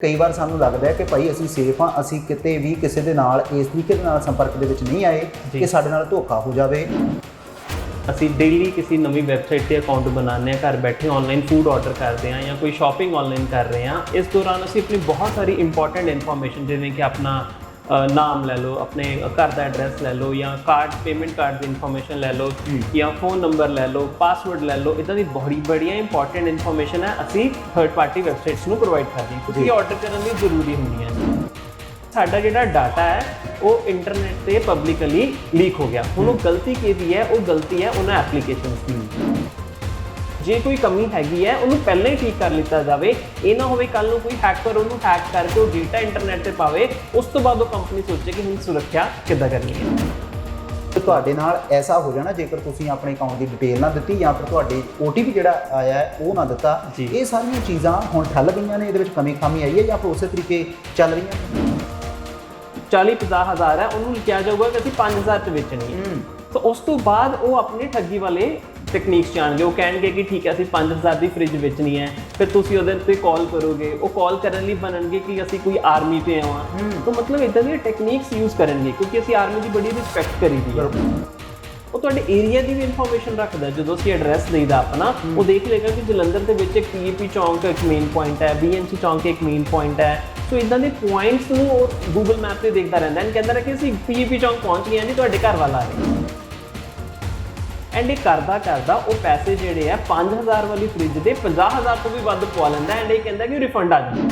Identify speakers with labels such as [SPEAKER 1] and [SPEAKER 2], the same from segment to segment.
[SPEAKER 1] ਕਈ ਵਾਰ ਸਾਨੂੰ ਲੱਗਦਾ ਹੈ ਕਿ ਭਾਈ ਅਸੀਂ ਸੇਫ ਹਾਂ ਅਸੀਂ ਕਿਤੇ ਵੀ ਕਿਸੇ ਦੇ ਨਾਲ ਇਸ ਤਰੀਕੇ ਦੇ ਨਾਲ ਸੰਪਰਕ ਦੇ ਵਿੱਚ ਨਹੀਂ ਆਏ। ਕਿ ਸਾਡੇ ਨਾਲ ਧੋਖਾ ਹੋ ਜਾਵੇ
[SPEAKER 2] ਅਸੀਂ ਡੇਲੀ ਕਿਸੇ ਨਵੀਂ ਵੈਬਸਾਈਟ ਤੇ ਅਕਾਊਂਟ ਬਣਾਉਂਦੇ ਹਾਂ ਘਰ ਬੈਠੇ ਆਨਲਾਈਨ ਫੂਡ ਆਰਡਰ ਕਰਦੇ ਹਾਂ ਜਾਂ ਕੋਈ ਸ਼ਾਪਿੰਗ ਆਨਲਾਈਨ ਕਰ ਰਹੇ ਹਾਂ ਇਸ ਦੌਰਾਨ ਅਸੀਂ ਆਪਣੀ ਬਹੁਤ ਸਾਰੀ ਇੰਪੋਰਟੈਂਟ ਇਨਫੋਰਮੇਸ਼ਨ ਜਿਵੇਂ ਕਿ ਆਪਣਾ ਨਾਮ ਲੈ ਲਓ ਆਪਣੇ ਘਰ ਦਾ ਐਡਰੈਸ ਲੈ ਲਓ ਜਾਂ ਕਾਰਡ ਪੇਮੈਂਟ ਕਾਰਡ ਦੀ ਇਨਫੋਰਮੇਸ਼ਨ ਲੈ ਲਓ ਜਾਂ ਫੋਨ ਨੰਬਰ ਲੈ ਲਓ ਪਾਸਵਰਡ ਲੈ ਲਓ ਇਦਾਂ ਦੀ ਬੜੀ ਬੜੀਆਂ ਇੰਪੋਰਟੈਂਟ ਇਨਫੋਰਮੇਸ਼ਨ ਹੈ ਅਸੀਂ ਥਰਡ ਪਾਰਟੀ ਵੈਬਸਾਈਟਸ ਨੂੰ ਪ੍ਰੋਵਾਈਡ ਕਰਦੇ ਹਾਂ। ਕਿਉਂਕਿ ਆਰਡਰ ਕਰਨ ਲਈ ਜ਼ਰੂਰੀ ਹੁੰਦੀਆਂ ਨੇ। ਸਾਡਾ ਜਿਹੜਾ ਡਾਟਾ ਹੈ ਉਹ ਇੰਟਰਨੈਟ ਤੇ ਪਬਲਿਕਲੀ ਲੀਕ ਹੋ ਗਿਆ। ਹੁਣ ਉਹ ਗਲਤੀ ਕਿਹਦੀ ਹੈ? ਉਹ ਗਲਤੀ ਹੈ ਉਹਨਾਂ ਐਪਲੀਕੇਸ਼ਨਸ ਦੀ। ਜੇ ਕੋਈ ਕਮੀ ਹੈਗੀ ਹੈ ਉਹਨੂੰ ਪਹਿਲਾਂ ਹੀ ਠੀਕ ਕਰ ਲਿੱਤਾ ਜਾਵੇ। ਇਹ ਨਾ ਹੋਵੇ ਕੱਲ ਨੂੰ ਕੋਈ ਹੈਕਰ ਉਹਨੂੰ ਹੈਕ ਕਰਕੇ ਉਹ ਡਾਟਾ ਇੰਟਰਨੈਟ ਤੇ ਪਾਵੇ। ਉਸ ਤੋਂ ਬਾਅਦ ਉਹ ਕੰਪਨੀ ਸੋਚੇ ਕਿ ਹੁਣ ਸੁਰੱਖਿਆ ਕਿੱਦਾਂ ਕਰਨੀ ਹੈ।
[SPEAKER 1] ਤੁਹਾਡੇ ਨਾਲ ਐਸਾ ਹੋ ਜਾਣਾ ਜੇਕਰ ਤੁਸੀਂ ਆਪਣੇ ਅਕਾਊਂਟ ਦੀ ਡਿਟੇਲ ਨਾ ਦਿੱਤੀ ਜਾਂ ਫਿਰ ਤੁਹਾਡੇ OTP ਜਿਹੜਾ ਆਇਆ ਹੈ ਉਹ ਨਾ ਦਿੱਤਾ। ਇਹ ਸਾਰੀਆਂ ਚੀਜ਼ਾਂ ਹੁਣ ਠੱਲ ਗਈਆਂ ਨੇ ਇਹਦੇ ਵਿੱਚ ਕਮੀ ਖਾਮੀ ਆਈ ਹੈ ਜਾਂ ਫਿਰ ਉਸੇ ਤਰੀਕੇ ਚੱਲ ਰਹੀਆਂ ਨੇ?
[SPEAKER 2] 40 50 ਹਜ਼ਾਰ ਹੈ ਉਹਨੂੰ ਕਿਹਾ ਜਾਊਗਾ ਕਿ ਅਸੀਂ 5000 ਤੇ ਵੇਚਣੀ ਹੈ। ਤਾਂ ਉਸ ਤੋਂ ਬਾਅਦ ਉਹ ਆਪਣੀ ਠੱਗੀ ਵਾਲੇ ਟੈਕਨੀਕਸ ਜਾਣਗੇ। ਉਹ ਕਹਿਣਗੇ ਕਿ ਠੀਕ ਹੈ ਅਸੀਂ 5000 ਦੀ ਫ੍ਰਿਜ ਵੇਚਣੀ ਹੈ। ਫਿਰ ਤੁਸੀਂ ਉਹਦੇ ਤੇ ਕਾਲ ਕਰੋਗੇ। ਉਹ ਕਾਲ ਕਰਨ ਲਈ ਬਣਨਗੇ ਕਿ ਅਸੀਂ ਕੋਈ ਆਰਮੀ ਤੇ ਆਵਾਂ। ਤਾਂ ਮਤਲਬ ਇਦਾਂ ਦੀਆਂ ਟੈਕਨੀਕਸ ਯੂਜ਼ ਕਰਨਗੇ ਕਿਉਂਕਿ ਅਸੀਂ ਆਰਮੀ ਦੀ ਬੜੀ ਰਿਸਪੈਕਟ ਕਰੀਦੀ ਹੈ। ਉਹ ਤੁਹਾਡੇ ਏਰੀਆ ਦੀ ਵੀ ਇਨਫੋਰਮੇਸ਼ਨ ਰੱਖਦਾ। ਜਦੋਂ ਅਸੀਂ ਐਡਰੈਸ ਦੇਈਦਾ ਆਪਣਾ ਉਹ ਦੇਖ ਲੇਗਾ ਕਿ ਜਲੰਧਰ ਦੇ ਵਿੱਚ ਇੱਕ ਪੀਏਪੀ ਚੌਂਕ ਇੱਕ ਮੇਨ ਪੁਆਇੰਟ ਹੈ ਬੀਐਨਸੀ ਚੌਂਕ ਇੱਕ ਮੇਨ ਪੁਆਇੰਟ ਹੈ। ਸੋ ਇਦਾਂ ਦੇ ਪੁਆਇੰਟਸ ਨੂੰ ਉਹ ਗੂਗਲ ਮੈਪ ਤੇ ਦੇਖਦਾ ਰਹਿੰਦਾ ਹੈ। ਕਹਿੰਦਾ ਹੈ ਕਿ ਅਸੀਂ ਪੀਏਪੀ ਚੌਂਕ ਪਹੁੰਚ ਗਏ ਹਾਂ ਜੀ ਤੁਹਾਡੇ ਘਰ ਵਾਲਾ ਆ ਰਿਹਾ ਐਂਡ ਇਹ ਕਰਦਾ ਕਰਦਾ ਉਹ ਪੈਸੇ ਜਿਹੜੇ ਆ 5000 ਵਾਲੀ ਫ੍ਰਿਜ ਦੇ 50000 ਤੋਂ ਵੀ ਵੱਧ ਪਵਾ ਲੈਂਦਾ ਐਂਡ ਇਹ ਕਹਿੰਦਾ ਕਿ ਰਿਫੰਡ ਆ ਜਾਣਾ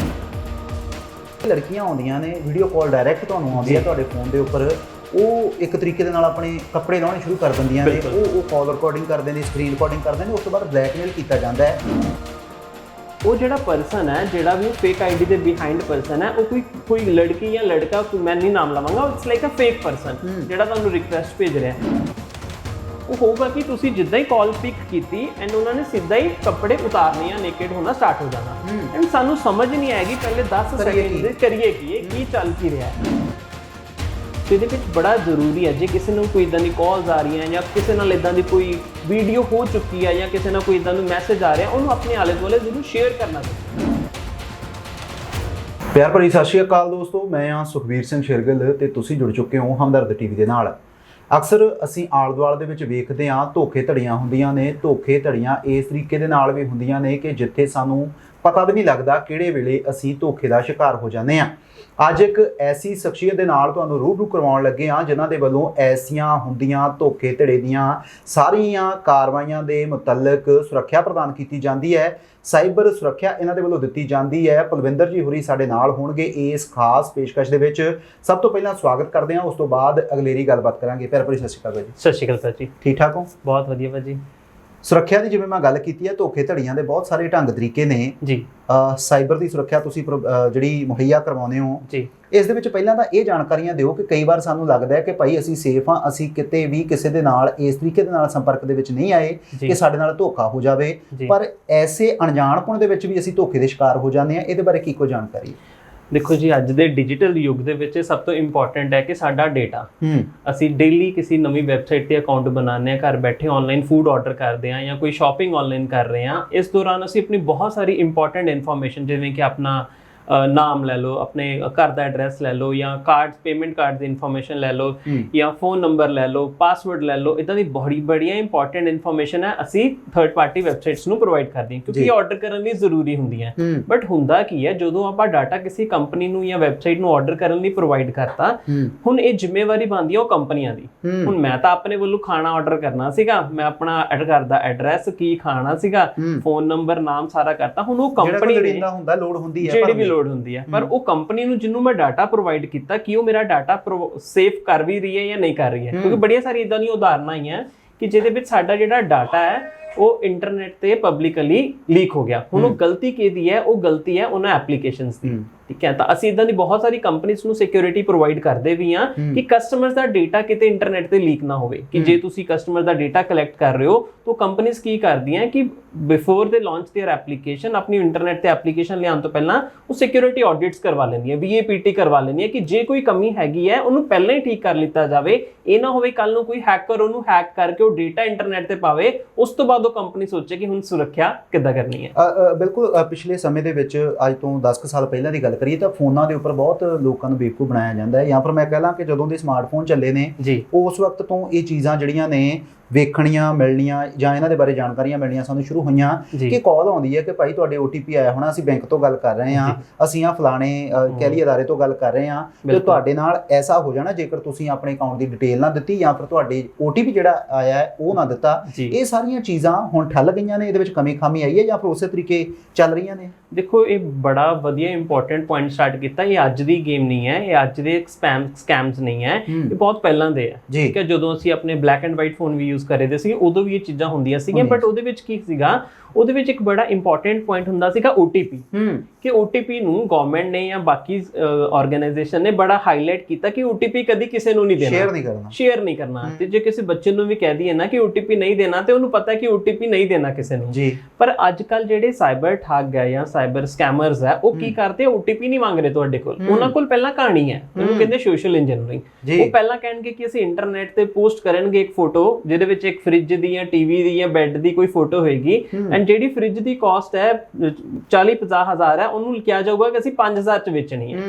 [SPEAKER 1] ਲੜਕੀਆਂ ਆਉਂਦੀਆਂ ਨੇ ਵੀਡੀਓ ਕਾਲ ਡਾਇਰੈਕਟ ਤੁਹਾਨੂੰ ਆਉਂਦੀ ਹੈ ਤੁਹਾਡੇ ਫੋਨ ਦੇ ਉੱਪਰ। ਉਹ ਇੱਕ ਤਰੀਕੇ ਦੇ ਨਾਲ ਆਪਣੇ ਕੱਪੜੇ ਲਾਉਣੇ ਸ਼ੁਰੂ ਕਰ ਦਿੰਦੀਆਂ ਨੇ। ਉਹ ਉਹ ਕਾਲ ਰਿਕਾਰਡਿੰਗ ਕਰਦੇ ਨੇ ਸਕਰੀਨ ਰਿਕਾਰਡਿੰਗ ਕਰਦੇ ਨੇ ਉਸ ਤੋਂ ਬਾਅਦ ਬਲੈਕਮੇਲ ਕੀਤਾ ਜਾਂਦਾ ਹੈ।
[SPEAKER 2] ਉਹ ਜਿਹੜਾ ਪਰਸਨ ਹੈ ਜਿਹੜਾ ਵੀ ਫੇਕ ਆਈਡੀ ਦੇ ਬਿਹਾਈਂਡ ਪਰਸਨ ਹੈ ਉਹ ਕੋਈ ਕੋਈ ਲੜਕੀ ਜਾਂ ਲੜਕਾ ਕੋਈ ਮੈਂ ਨਹੀਂ ਨਾਮ ਲਵਾਂਗਾ it's like a fake person ਜਿਹੜਾ ਤੁਹਾਨੂੰ ਰਿਕੁਐਸਟ ਭੇਜ ਰਿਹਾ ਹੈ। ਉਹ ਹੋਊਗਾ ਕਿ ਤੁਸੀਂ ਜਿੱਦਾਂ ਹੀ ਕਾਲ ਪਿਕ ਕੀਤੀ ਐਂਡ ਉਹਨਾਂ ਨੇ ਸਿੱਧਾ ਹੀ ਕੱਪੜੇ ਉਤਾਰਨੇ ਜਾਂ ਨੇਕਡ ਹੋਣਾ ਸਟਾਰਟ ਹੋ ਜਾਣਾ। ਐਂਡ ਸਾਨੂੰ ਸਮਝ ਨਹੀਂ ਆਏਗੀ ਪਹਿਲੇ 10
[SPEAKER 1] ਕਰੀਏ
[SPEAKER 2] ਸੈਕਿੰਡ? ਦੇ ਕਰੀਏ ਕੀ ਇਹ ਕੀ ਚੱਲ ਕੀ ਰਿਹਾ ਹੈ। ਤੇ ਇਹਦੇ ਵਿੱਚ ਬੜਾ ਜ਼ਰੂਰੀ ਹੈ ਜੇ ਕਿਸੇ ਨੂੰ ਕੋਈ ਇਦਾਂ ਦੀ ਕਾਲਸ ਆ ਰਹੀਆਂ ਜਾਂ ਕਿਸੇ ਨਾਲ ਇਦਾਂ ਦੀ ਕੋਈ ਵੀਡੀਓ ਹੋ ਚੁੱਕੀ ਹੈ ਜਾਂ ਕਿਸੇ ਨਾਲ ਕੋਈ ਇਦਾਂ ਦਾ ਮੈਸੇਜ ਆ ਰਿਹਾ ਉਹਨੂੰ ਆਪਣੇ ਆਲੇ ਦੁਆਲੇ ਜ਼ਰੂਰ ਸ਼ੇਅਰ ਕਰਨਾ ਚਾਹੀਦਾ
[SPEAKER 1] ਪਿਆਰ ਭਰੀ ਸਤਿ ਸ਼੍ਰੀ ਅਕਾਲ ਦੋਸਤੋ ਮੈਂ ਹਾਂ ਸੁਖਵੀਰ ਸਿੰਘ ਸ਼ੇਰਗਿੱਲ ਤੇ ਤੁਸੀਂ ਜੁੜ ਚੁੱਕੇ ਹੋ ਹਮਦਰਦ ਟੀਵੀ ਦੇ ਨਾਲ। ਅਕਸਰ ਅਸੀਂ ਆਲ-ਦੁਆਲ ਦੇ ਵਿੱਚ ਵੇਖਦੇ ਹਾਂ ਧੋਖੇ ਧੜੀਆਂ ਹੁੰਦੀਆਂ ਨੇ ਧੋਖੇ ਧੜੀਆਂ ਇਸ ਤਰੀਕੇ ਦੇ ਨਾਲ ਵੀ ਹੁੰਦੀਆਂ ਨੇ ਕਿ ਜਿੱਥੇ ਸਾਨੂੰ ਪਤਾ ਵੀ ਨਹੀਂ ਲੱਗਦਾ ਕਿਹੜੇ ਵੇਲੇ ਅਸੀਂ ਧੋਖੇ ਦਾ ਸ਼ਿਕਾਰ ਹੋ ਜਾਂਦੇ ਹਾਂ। ਅੱਜ ਇੱਕ ਐਸੀ ਸ਼ਖਸੀਅਤ ਦੇ ਨਾਲ ਤੁਹਾਨੂੰ ਰੂਬਰੂ ਕਰਵਾਉਣ ਲੱਗੇ ਹਾਂ ਜਿਨ੍ਹਾਂ ਦੇ ਵੱਲੋਂ ਐਸੀਆਂ ਹੁੰਦੀਆਂ ਧੋਖੇ ਧੜੇ ਦੀਆਂ ਸਾਰੀਆਂ ਕਾਰਵਾਈਆਂ ਦੇ ਮੁਤਲਕ ਸੁਰੱਖਿਆ ਪ੍ਰਦਾਨ ਕੀਤੀ ਜਾਂਦੀ ਹੈ। ਸਾਈਬਰ ਸੁਰੱਖਿਆ ਇਹਨਾਂ ਦੇ ਵੱਲੋਂ ਦਿੱਤੀ ਜਾਂਦੀ ਹੈ। ਪਲਵਿੰਦਰ ਜੀ ਹੋਰੀ ਸਾਡੇ ਨਾਲ ਹੋਣਗੇ ਇਸ ਖਾਸ ਪੇਸ਼ਕਸ਼ ਦੇ ਵਿੱਚ। ਸਭ ਤੋਂ ਪਹਿਲਾਂ ਸਵਾਗਤ ਕਰਦੇ ਹਾਂ ਉਸ ਤੋਂ ਬਾਅਦ ਅਗਲੇਰੀ ਗੱਲਬਾਤ ਕਰਾਂਗੇ। ਪਿਆਰ ਭਰੀ ਸਤਿ ਸ਼੍ਰੀ ਅਕਾਲ ਜੀ
[SPEAKER 2] ਸਤਿ ਸ਼੍ਰੀ ਅਕਾਲ ਸਰ ਜੀ
[SPEAKER 1] ਠੀਕ ਠਾਕ ਹੋ?
[SPEAKER 2] ਬਹੁਤ ਵਧੀਆ ਭਾਜੀ।
[SPEAKER 1] ਸੁਰੱਖਿਆ ਦੀ ਜਿਵੇਂ ਮੈਂ ਗੱਲ ਕੀਤੀ ਹੈ ਧੋਖੇ ਧੜੀਆਂ ਦੇ ਬਹੁਤ ਸਾਰੇ ਢੰਗ ਤਰੀਕੇ ਨੇ।
[SPEAKER 2] ਜੀ।
[SPEAKER 1] ਸਾਈਬਰ ਦੀ ਸੁਰੱਖਿਆ ਤੁਸੀਂ ਜਿਹੜੀ ਮੁਹੱਈਆ ਕਰਵਾਉਂਦੇ ਹੋ।
[SPEAKER 2] ਜੀ।
[SPEAKER 1] ਇਸ ਦੇ ਵਿੱਚ ਪਹਿਲਾਂ ਤਾਂ ਇਹ ਜਾਣਕਾਰੀਆਂ ਦਿਓ ਕਿ ਕਈ ਵਾਰ ਸਾਨੂੰ ਲੱਗਦਾ ਹੈ ਕਿ ਭਾਈ ਅਸੀਂ ਸੇਫ ਹਾਂ ਅਸੀਂ ਕਿਤੇ ਵੀ ਕਿਸੇ ਦੇ ਨਾਲ ਇਸ ਤਰੀਕੇ ਦੇ ਨਾਲ ਸੰਪਰਕ ਦੇ ਵਿੱਚ ਨਹੀਂ ਆਏ ਕਿ ਸਾਡੇ ਨਾਲ ਧੋਖਾ ਹੋ ਜਾਵੇ। ਪਰ ਐਸੇ ਅਣਜਾਣਪੁਣ ਦੇ ਵਿੱਚ ਵੀ ਅਸੀਂ ਧੋਖੇ ਦੇ ਸ਼ਿਕਾਰ ਹੋ ਜਾਂਦੇ ਹਾਂ ਇਹਦੇ ਬਾਰੇ ਕੀ ਕੋ ਜਾਣਕਾਰੀ?
[SPEAKER 2] ਦੇਖੋ ਜੀ ਅੱਜ ਦੇ ਡਿਜੀਟਲ ਯੁੱਗ ਦੇ ਵਿੱਚ ਸਭ ਤੋਂ ਇੰਪੋਰਟੈਂਟ ਹੈ ਕਿ ਸਾਡਾ ਡੇਟਾ
[SPEAKER 1] ਹੂੰ।
[SPEAKER 2] ਅਸੀਂ ਡੇਲੀ ਕਿਸੇ ਨਵੀਂ ਵੈਬਸਾਈਟ ਤੇ ਅਕਾਊਂਟ ਬਣਾਉਂਦੇ ਹਾਂ ਘਰ ਬੈਠੇ ਆਨਲਾਈਨ ਫੂਡ ਆਰਡਰ ਕਰਦੇ ਹਾਂ ਜਾਂ ਕੋਈ ਸ਼ਾਪਿੰਗ ਆਨਲਾਈਨ ਕਰ ਰਹੇ ਹਾਂ ਇਸ ਦੌਰਾਨ ਅਸੀਂ ਆਪਣੀ ਬਹੁਤ ਸਾਰੀ ਇੰਪੋਰਟੈਂਟ ਇਨਫੋਰਮੇਸ਼ਨ ਜਿਵੇਂ ਕਿ ਆਪਣਾ ਨਾਮ ਲੈ ਲਓ ਆਪਣੇ ਘਰ ਦਾ ਐਡਰੈਸ ਲੈ ਲਓ ਜਾਂ ਕਾਰਡ ਪੇਮੈਂਟ ਕਾਰਡ ਦੀ ਇਨਫੋਰਮੇਸ਼ਨ ਲੈ ਲਓ। ਜਾਂ ਫੋਨ ਨੰਬਰ ਲੈ ਲਓ ਪਾਸਵਰਡ ਲੈ ਲਓ ਇਦਾਂ ਦੀ ਬੜੀ ਬੜੀਆਂ ਇੰਪੋਰਟੈਂਟ ਇਨਫੋਰਮੇਸ਼ਨ ਹੈ ਅਸੀਂ ਥਰਡ ਪਾਰਟੀ ਵੈਬਸਾਈਟਸ ਨੂੰ ਪ੍ਰੋਵਾਈਡ ਕਰਦੇ ਹਾਂ ਕਿਉਂਕਿ। ਇਹ ਆਰਡਰ ਕਰਨ ਲਈ ਜ਼ਰੂਰੀ ਹੁੰਦੀਆਂ ਬਟ ਹੁੰਦਾ ਕੀ ਹੈ ਜਦੋਂ ਆਪਾਂ ਡਾਟਾ ਕਿਸੇ ਕੰਪਨੀ ਨੂੰ ਜਾਂ ਵੈਬਸਾਈਟ ਨੂੰ ਆਰਡਰ ਕਰਨ ਲਈ ਪ੍ਰੋਵਾਈਡ ਕਰਤਾ ਹੁਣ ਇਹ ਜ਼ਿੰਮੇਵਾਰੀ ਬਣਦੀ ਹੈ ਉਹ ਕੰਪਨੀਆਂ ਦੀ ਹੁਣ ਮੈਂ ਤਾਂ ਆਪਣੇ ਵੱਲੋਂ ਖਾਣਾ ਆਰਡਰ ਕਰਨਾ ਸੀਗਾ ਮੈਂ ਆਪਣਾ ਐਡ ਕਰਦਾ ਐਡਰੈਸ ਕੀ ਖਾਣਾ ਸੀਗਾ। ਫੋਨ ਨੰਬਰ ਨਾਮ ਸਾਰਾ ਕਰਤਾ ਹੁਣ ਉਹ ਕੰਪਨੀ ਨੇ
[SPEAKER 1] ਹੁੰਦਾ ਲੋੜ ਹੁੰਦੀ ਹੈ
[SPEAKER 2] ਜਿਹੜੀ ਵੀ। ਲੋਡ ਹੁੰਦੀ ਹੈ ਪਰ ਉਹ ਕੰਪਨੀ ਨੂੰ ਜਿਹਨੂੰ ਮੈਂ ਡਾਟਾ ਪ੍ਰੋਵਾਈਡ ਕੀਤਾ ਕਿ ਉਹ ਮੇਰਾ ਡਾਟਾ ਸੇਫ ਕਰ ਵੀ ਰਹੀ ਹੈ ਜਾਂ ਨਹੀਂ ਕਰ ਰਹੀ ਹੈ? ਕਿਉਂਕਿ ਬੜੀਆਂ ਸਾਰੀ ਇਦਾਂ ਦੀਆਂ ਉਦਾਹਰਨਾਂ ਆਈਆਂ ਕਿ ਜਿਹਦੇ ਵਿੱਚ ਸਾਡਾ ਜਿਹੜਾ ਡਾਟਾ ਹੈ ਉਹ ਇੰਟਰਨੈਟ ਤੇ ਪਬਲਿਕਲੀ ਲੀਕ ਹੋ ਗਿਆ। ਹੁਣ ਉਹ ਗਲਤੀ ਕਿਹਦੀ ਹੈ? ਉਹ ਗਲਤੀ ਹੈ ਉਹਨਾਂ ਐਪਲੀਕੇਸ਼ਨਸ ਦੀ। ਠੀਕ ਹੈ ਤਾਂ ਅਸੀਂ ਇਦਾਂ ਦੀ ਬਹੁਤ ਸਾਰੀ ਕੰਪਨੀਆਂ ਨੂੰ ਸਿਕਿਉਰਿਟੀ ਪ੍ਰੋਵਾਈਡ ਕਰਦੇ ਵੀ ਹਾਂ ਕਿ ਕਸਟਮਰਸ ਦਾ ਡਾਟਾ ਕਿਤੇ ਇੰਟਰਨੈਟ ਤੇ ਲੀਕ ਨਾ ਹੋਵੇ ਕਿ ਜੇ ਤੁਸੀਂ ਕਸਟਮਰ ਦਾ ਡਾਟਾ ਕਲੈਕਟ ਕਰ ਰਹੇ ਹੋ ਤਾਂ ਕੰਪਨੀਆਂ ਕੀ ਕਰਦੀਆਂ ਕਿ ਬਿਫੋਰ ਦੇ ਲਾਂਚ देयर ਐਪਲੀਕੇਸ਼ਨ ਆਪਣੀ ਇੰਟਰਨੈਟ ਤੇ ਐਪਲੀਕੇਸ਼ਨ ਲਿਆਉਣ ਤੋਂ ਪਹਿਲਾਂ ਉਹ ਸਿਕਿਉਰਿਟੀ ਆਡਿਟਸ ਕਰਵਾ ਲੈਂਦੀਆਂ VAPT ਕਰਵਾ ਲੈਂਦੀਆਂ ਕਿ ਜੇ ਕੋਈ ਕਮੀ ਹੈਗੀ ਹੈ ਉਹਨੂੰ ਪਹਿਲਾਂ ਹੀ ਠੀਕ ਕਰ ਲਿੱਤਾ ਜਾਵੇ ਇਹ ਨਾ ਹੋਵੇ ਕੱਲ ਨੂੰ ਕੋਈ ਹੈਕਰ ਉਹਨੂੰ ਹੈਕ ਕਰਕੇ ਉਹ ਡਾਟਾ ਇੰਟਰਨੈਟ ਤੇ ਪਾਵੇ ਉਸ ਤੋਂ ਬਾਅਦ ਉਹ ਕੰਪਨੀ ਸੋਚੇ ਕਿ ਹੁਣ ਸੁਰੱਖਿਆ ਕਿੱਦਾਂ ਕਰਨੀ ਹੈ
[SPEAKER 1] ਅ, ਅ, ਬਿਲਕੁਲ ਅ, ਪਿਛਲੇ ਸਮੇਂ ਦੇ ਵਿੱਚ ਅੱਜ ਤੋਂ 10 ਕੁ ਸਾਲ ਪਹਿਲਾਂ ਦੀ ਗੱਲ ਕਰੀਏ ਤਾਂ ਫੋਨਾਂ ਦੇ ਉੱਪਰ ਬਹੁਤ ਲੋਕਾਂ ਨੂੰ ਬੇਵਕੂਫ ਬਣਾਇਆ ਜਾਂਦਾ ਹੈ। ਜਾਂ ਫਿਰ ਮੈਂ ਕਹਿ ਲਾਂ ਕਿ ਜਦੋਂ ਦੇ ਸਮਾਰਟਫੋਨ ਚੱਲੇ ਨੇ
[SPEAKER 2] ਜੀ।
[SPEAKER 1] ਉਸ ਵਕਤ ਤੋਂ ਇਹ ਚੀਜ਼ਾਂ ਜਿਹੜੀਆਂ ਨੇ ਵੇਖਣੀਆਂ ਮਿਲਣੀਆਂ ਜਾਂ ਇਹਨਾਂ ਦੇ ਬਾਰੇ ਜਾਣਕਾਰੀਆਂ ਮਿਲਣੀਆਂ ਸਾਨੂੰ ਸ਼ੁਰੂ ਹੋਈਆਂ ਕਿ ਕਾਲ ਆਉਂਦੀ ਹੈ ਕਿ ਭਾਈ ਤੁਹਾਡੇ OTP ਆਇਆ ਹੋਣਾ ਅਸੀਂ ਬੈਂਕ ਤੋਂ ਗੱਲ ਕਰ ਰਹੇ ਹਾਂ ਅਸੀਂ ਆ ਫਲਾਣੇ ਕਹਿ ਅਦਾਰੇ ਤੋਂ ਗੱਲ ਕਰ ਰਹੇ ਹਾਂ ਤੇ। ਤੁਹਾਡੇ ਨਾਲ ਐਸਾ ਹੋ ਜਾਣਾ ਜੇਕਰ ਤੁਸੀਂ ਆਪਣੇ ਅਕਾਊਂਟ ਦੀ ਡਿਟੇਲ ਨਾ ਦਿੱਤੀ ਜਾਂ ਫਿਰ ਤੁਹਾਡੇ OTP ਜਿਹੜਾ ਆਇਆ ਹੈ ਉਹ ਨਾ ਦਿੱਤਾ ਇਹ ਸਾਰੀਆਂ ਚੀਜ਼ਾਂ ਹੁਣ ਠੱਲ ਗਈਆਂ ਨੇ ਇਹਦੇ ਵਿੱਚ ਕਮੀ ਖਾਮੀ ਆਈ ਹੈ ਜਾਂ ਫਿਰ ਉਸੇ ਤਰੀਕੇ ਚੱਲ ਰਹੀਆਂ ਨੇ?
[SPEAKER 2] ਦੇਖੋ ਇਹ ਬੜਾ ਵਧੀਆ ਇੰਪੋਰਟੈਂਟ ਪੁਆਇੰਟ ਸਟਾਰਟ ਕੀਤਾ ਇਹ ਅੱਜ ਦੀ ਗੇਮ ਨਹੀਂ ਹੈ ਇਹ ਅੱਜ ਦੇ ਸਪੈਮ ਸਕੈਮਸ ਨਹੀਂ ਹੈ ਇਹ ਬਹੁਤ ਪਹਿਲਾਂ ਦੇ ਹੈ। ਠੀਕ ਹੈ ਜਦੋਂ ਅਸੀਂ ਆਪਣੇ ਬਲੈਕ ਐਂਡ ਵਾਈਟ ਫੋਨ ਵੀ ਯੂਜ਼ ਕਰੇ ਦੇ ਸੀ ਉਦੋਂ ਵੀ ਇਹ ਚੀਜ਼ਾਂ ਹੁੰਦੀਆਂ ਸੀਗੀਆਂ ਬਟ ਉਹਦੇ ਵਿੱਚ ਕੀ ਸੀਗਾ ਉਹਦੇ ਵਿੱਚ ਇੱਕ ਬੜਾ ਇੰਪੋਰਟੈਂਟ ਪੁਆਇੰਟ ਹੁੰਦਾ ਸੀਗਾ OTP ਕਿ OTP ਨੂੰ ਗਵਰਨਮੈਂਟ ਨੇ ਜਾਂ ਬਾਕੀ ਆਰਗੇਨਾਈਜੇਸ਼ਨ ਨੇ ਬੜਾ ਹਾਈਲਾਈਟ ਕੀਤਾ ਕਿ OTP ਕਦੀ ਕਿਸੇ ਨੂੰ ਨਹੀਂ ਦੇਣਾ।
[SPEAKER 1] ਸ਼ੇਅਰ ਨਹੀਂ ਕਰਨਾ।
[SPEAKER 2] ਸ਼ੇਅਰ ਨਹੀਂ ਕਰਨਾ। ਤੇ ਜੇ ਕਿਸੇ ਬੱਚੇ ਨੂੰ ਵੀ ਕਹਿ ਦਈਏ ਨਾ ਕਿ OTP ਨਹੀਂ ਦੇਣਾ ਤੇ ਉਹਨੂੰ ਪਤਾ ਹੈ ਕਿ OTP ਨਹੀਂ ਦੇਣਾ ਕਿਸੇ ਨੂੰ।
[SPEAKER 1] ਜੀ।
[SPEAKER 2] ਪਰ ਅੱਜ ਕੱਲ ਜਿਹੜੇ ਸਾਈਬਰ ਠੱਗ ਹੈ ਜਾਂ ਸਾਈਬਰ ਸਕੈਮਰਸ ਹੈ ਉਹ ਕੀ ਕਰਦੇ OTP ਨਹੀਂ ਮੰਗ ਰਹੇ ਤੁਹਾਡੇ ਕੋਲ। ਉਹਨਾਂ ਕੋਲ ਪਹਿਲਾਂ ਕਹਾਣੀ ਹੈ। ਉਹਨੂੰ ਕਹਿੰਦੇ ਸੋਸ਼ਲ ਇੰਜੀਨੀਅਰਿੰਗ ਉਹ ਪਹਿਲਾਂ ਕਹਿਣਗੇ ਕਿ ਅਸੀਂ ਇੰਟਰਨੈਟ ਤੇ ਪੋਸਟ ਕਰਨਗੇ ਇੱਕ ਫੋਟੋ ਜਿਹਦੇ ਵਿੱਚ ਇੱਕ ਫ੍ਰਿਜ ਦੀ ਜਾਂ ਟੀਵੀ ਦੀ ਜਾਂ ਬੈੱਡ ਦੀ ਕੋਈ ਫੋਟੋ ਹੋਏਗੀ ਐਂਡ ਜਿਹੜੀ ਫ੍ਰਿਜ ਦੀ ਕਾਸਟ ਹੈ 40 50 ਹਜ਼ਾਰ ਹੈ ਉਹਨੂੰ ਕਿਹਾ ਜਾਊਗਾ ਕਿ ਅਸੀਂ 5000 ਚ ਵੇਚਣੀ ਹੈ।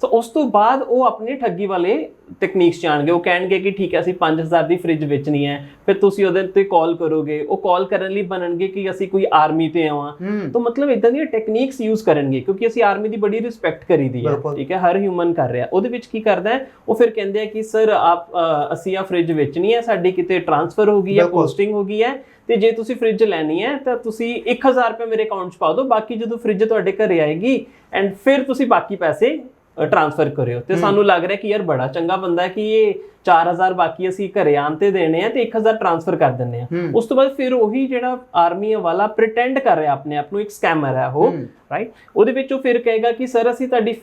[SPEAKER 2] ਸੋ ਉਸ ਤੋਂ ਬਾਅਦ ਉਹ ਆਪਣੀ ਠੱਗੀ ਵਾਲੇ ਟੈਕਨੀਕਸ ਜਾਣਗੇ। ਉਹ ਕਹਿਣਗੇ ਕਿ ਠੀਕ ਹੈ ਅਸੀਂ 5000 ਦੀ ਫ੍ਰਿਜ ਵੇਚਣੀ ਹੈ। ਫਿਰ ਤੁਸੀਂ ਉਹਦੇ ਤੇ ਕਾਲ ਕਰੋਗੇ। ਉਹ ਕਾਲ ਕਰਨ ਲਈ ਬਣਨਗੇ ਕਿ ਅਸੀਂ ਕੋਈ ਆਰਮੀ ਤੇ ਆਵਾਂ। ਤਾਂ ਮਤਲਬ ਇਦਾਂ ਦੀਆਂ ਟੈਕਨੀਕਸ ਯੂਜ਼ ਕਰਨਗੇ ਕਿਉਂਕਿ ਅਸੀਂ ਆਰਮੀ ਦੀ ਬੜੀ ਰਿਸਪੈਕਟ ਕਰੀਦੀ ਹੈ। ਠੀਕ ਹੈ ਹਰ ਹਿਊਮਨ ਕਰ ਰਿਹਾ। ਉਹਦੇ ਵਿੱਚ ਕੀ ਕਰਦਾ ਹੈ? ਉਹ ਫਿਰ ਕਹਿੰਦੇ ਆ ਕਿ ਸਰ ਆਪ ਅਸੀਂ ਆ ਫ੍ਰਿਜ ਵੇਚਣੀ ਹੈ। ਸਾਡੀ ਕਿਤੇ ਟ੍ਰਾਂਸਫਰ ਹੋ ਗਈ ਹੈ। ਪੋਸਟਿੰਗ ਹੋ ਗਈ ਹੈ। ਤੇ ਜੇ ਤੁਸੀਂ ਫ੍ਰਿਜ ਲੈਣੀ ਹੈ ਤਾਂ ਤੁਸੀਂ 1000 ਰੁਪਏ ਮੇਰੇ ਅਕਾਊਂਟ 'ਚ ਪਾ ਦਿਓ ਬਾਕੀ ਜਦੋਂ ਫ੍ਰਿਜ ਤੁਹਾਡੇ ਘਰੇ ਆਏਗੀ ਐਂਡ ਫਿਰ ਤੁਸੀਂ ਬਾਕੀ ਪੈਸੇ ਟ੍ਰਾਂਸਫਰ ਕਰਿਓ। ਤੇ ਸਾਨੂੰ ਲੱਗ ਰਿਹਾ ਕਿ ਯਾਰ ਬੜਾ ਚੰਗਾ ਬੰਦਾ ਹੈ ਕਿ ਇਹ 4000 ਬਾਕੀ ਅਸੀਂ ਘਰੇ ਆਣ ਤੇ ਦੇਣੇ ਆ ਤੇ 1000 ਟ੍ਰਾਂਸਫਰ ਕਰ ਦਿੰਨੇ ਆ। ਉਸ ਤੋਂ ਬਾਅਦ ਫਿਰ ਉਹੀ ਜਿਹੜਾ ਆਰਮੀ ਵਾਲਾ ਪ੍ਰੀਟੈਂਡ ਕਰ ਰਿਹਾ ਆਪਣੇ ਆਪ ਨੂੰ ਇੱਕ ਸਕੈਮਰ ਹੈ ਉਹ। ਰਾਈਟ ਉਹਦੇ ਵਿੱਚ ਉਹ ਫਿਰ ਕਹੇਗਾ ਕਿ ਸਰ ਅਸੀਂ ਤੁਹਾਡੀ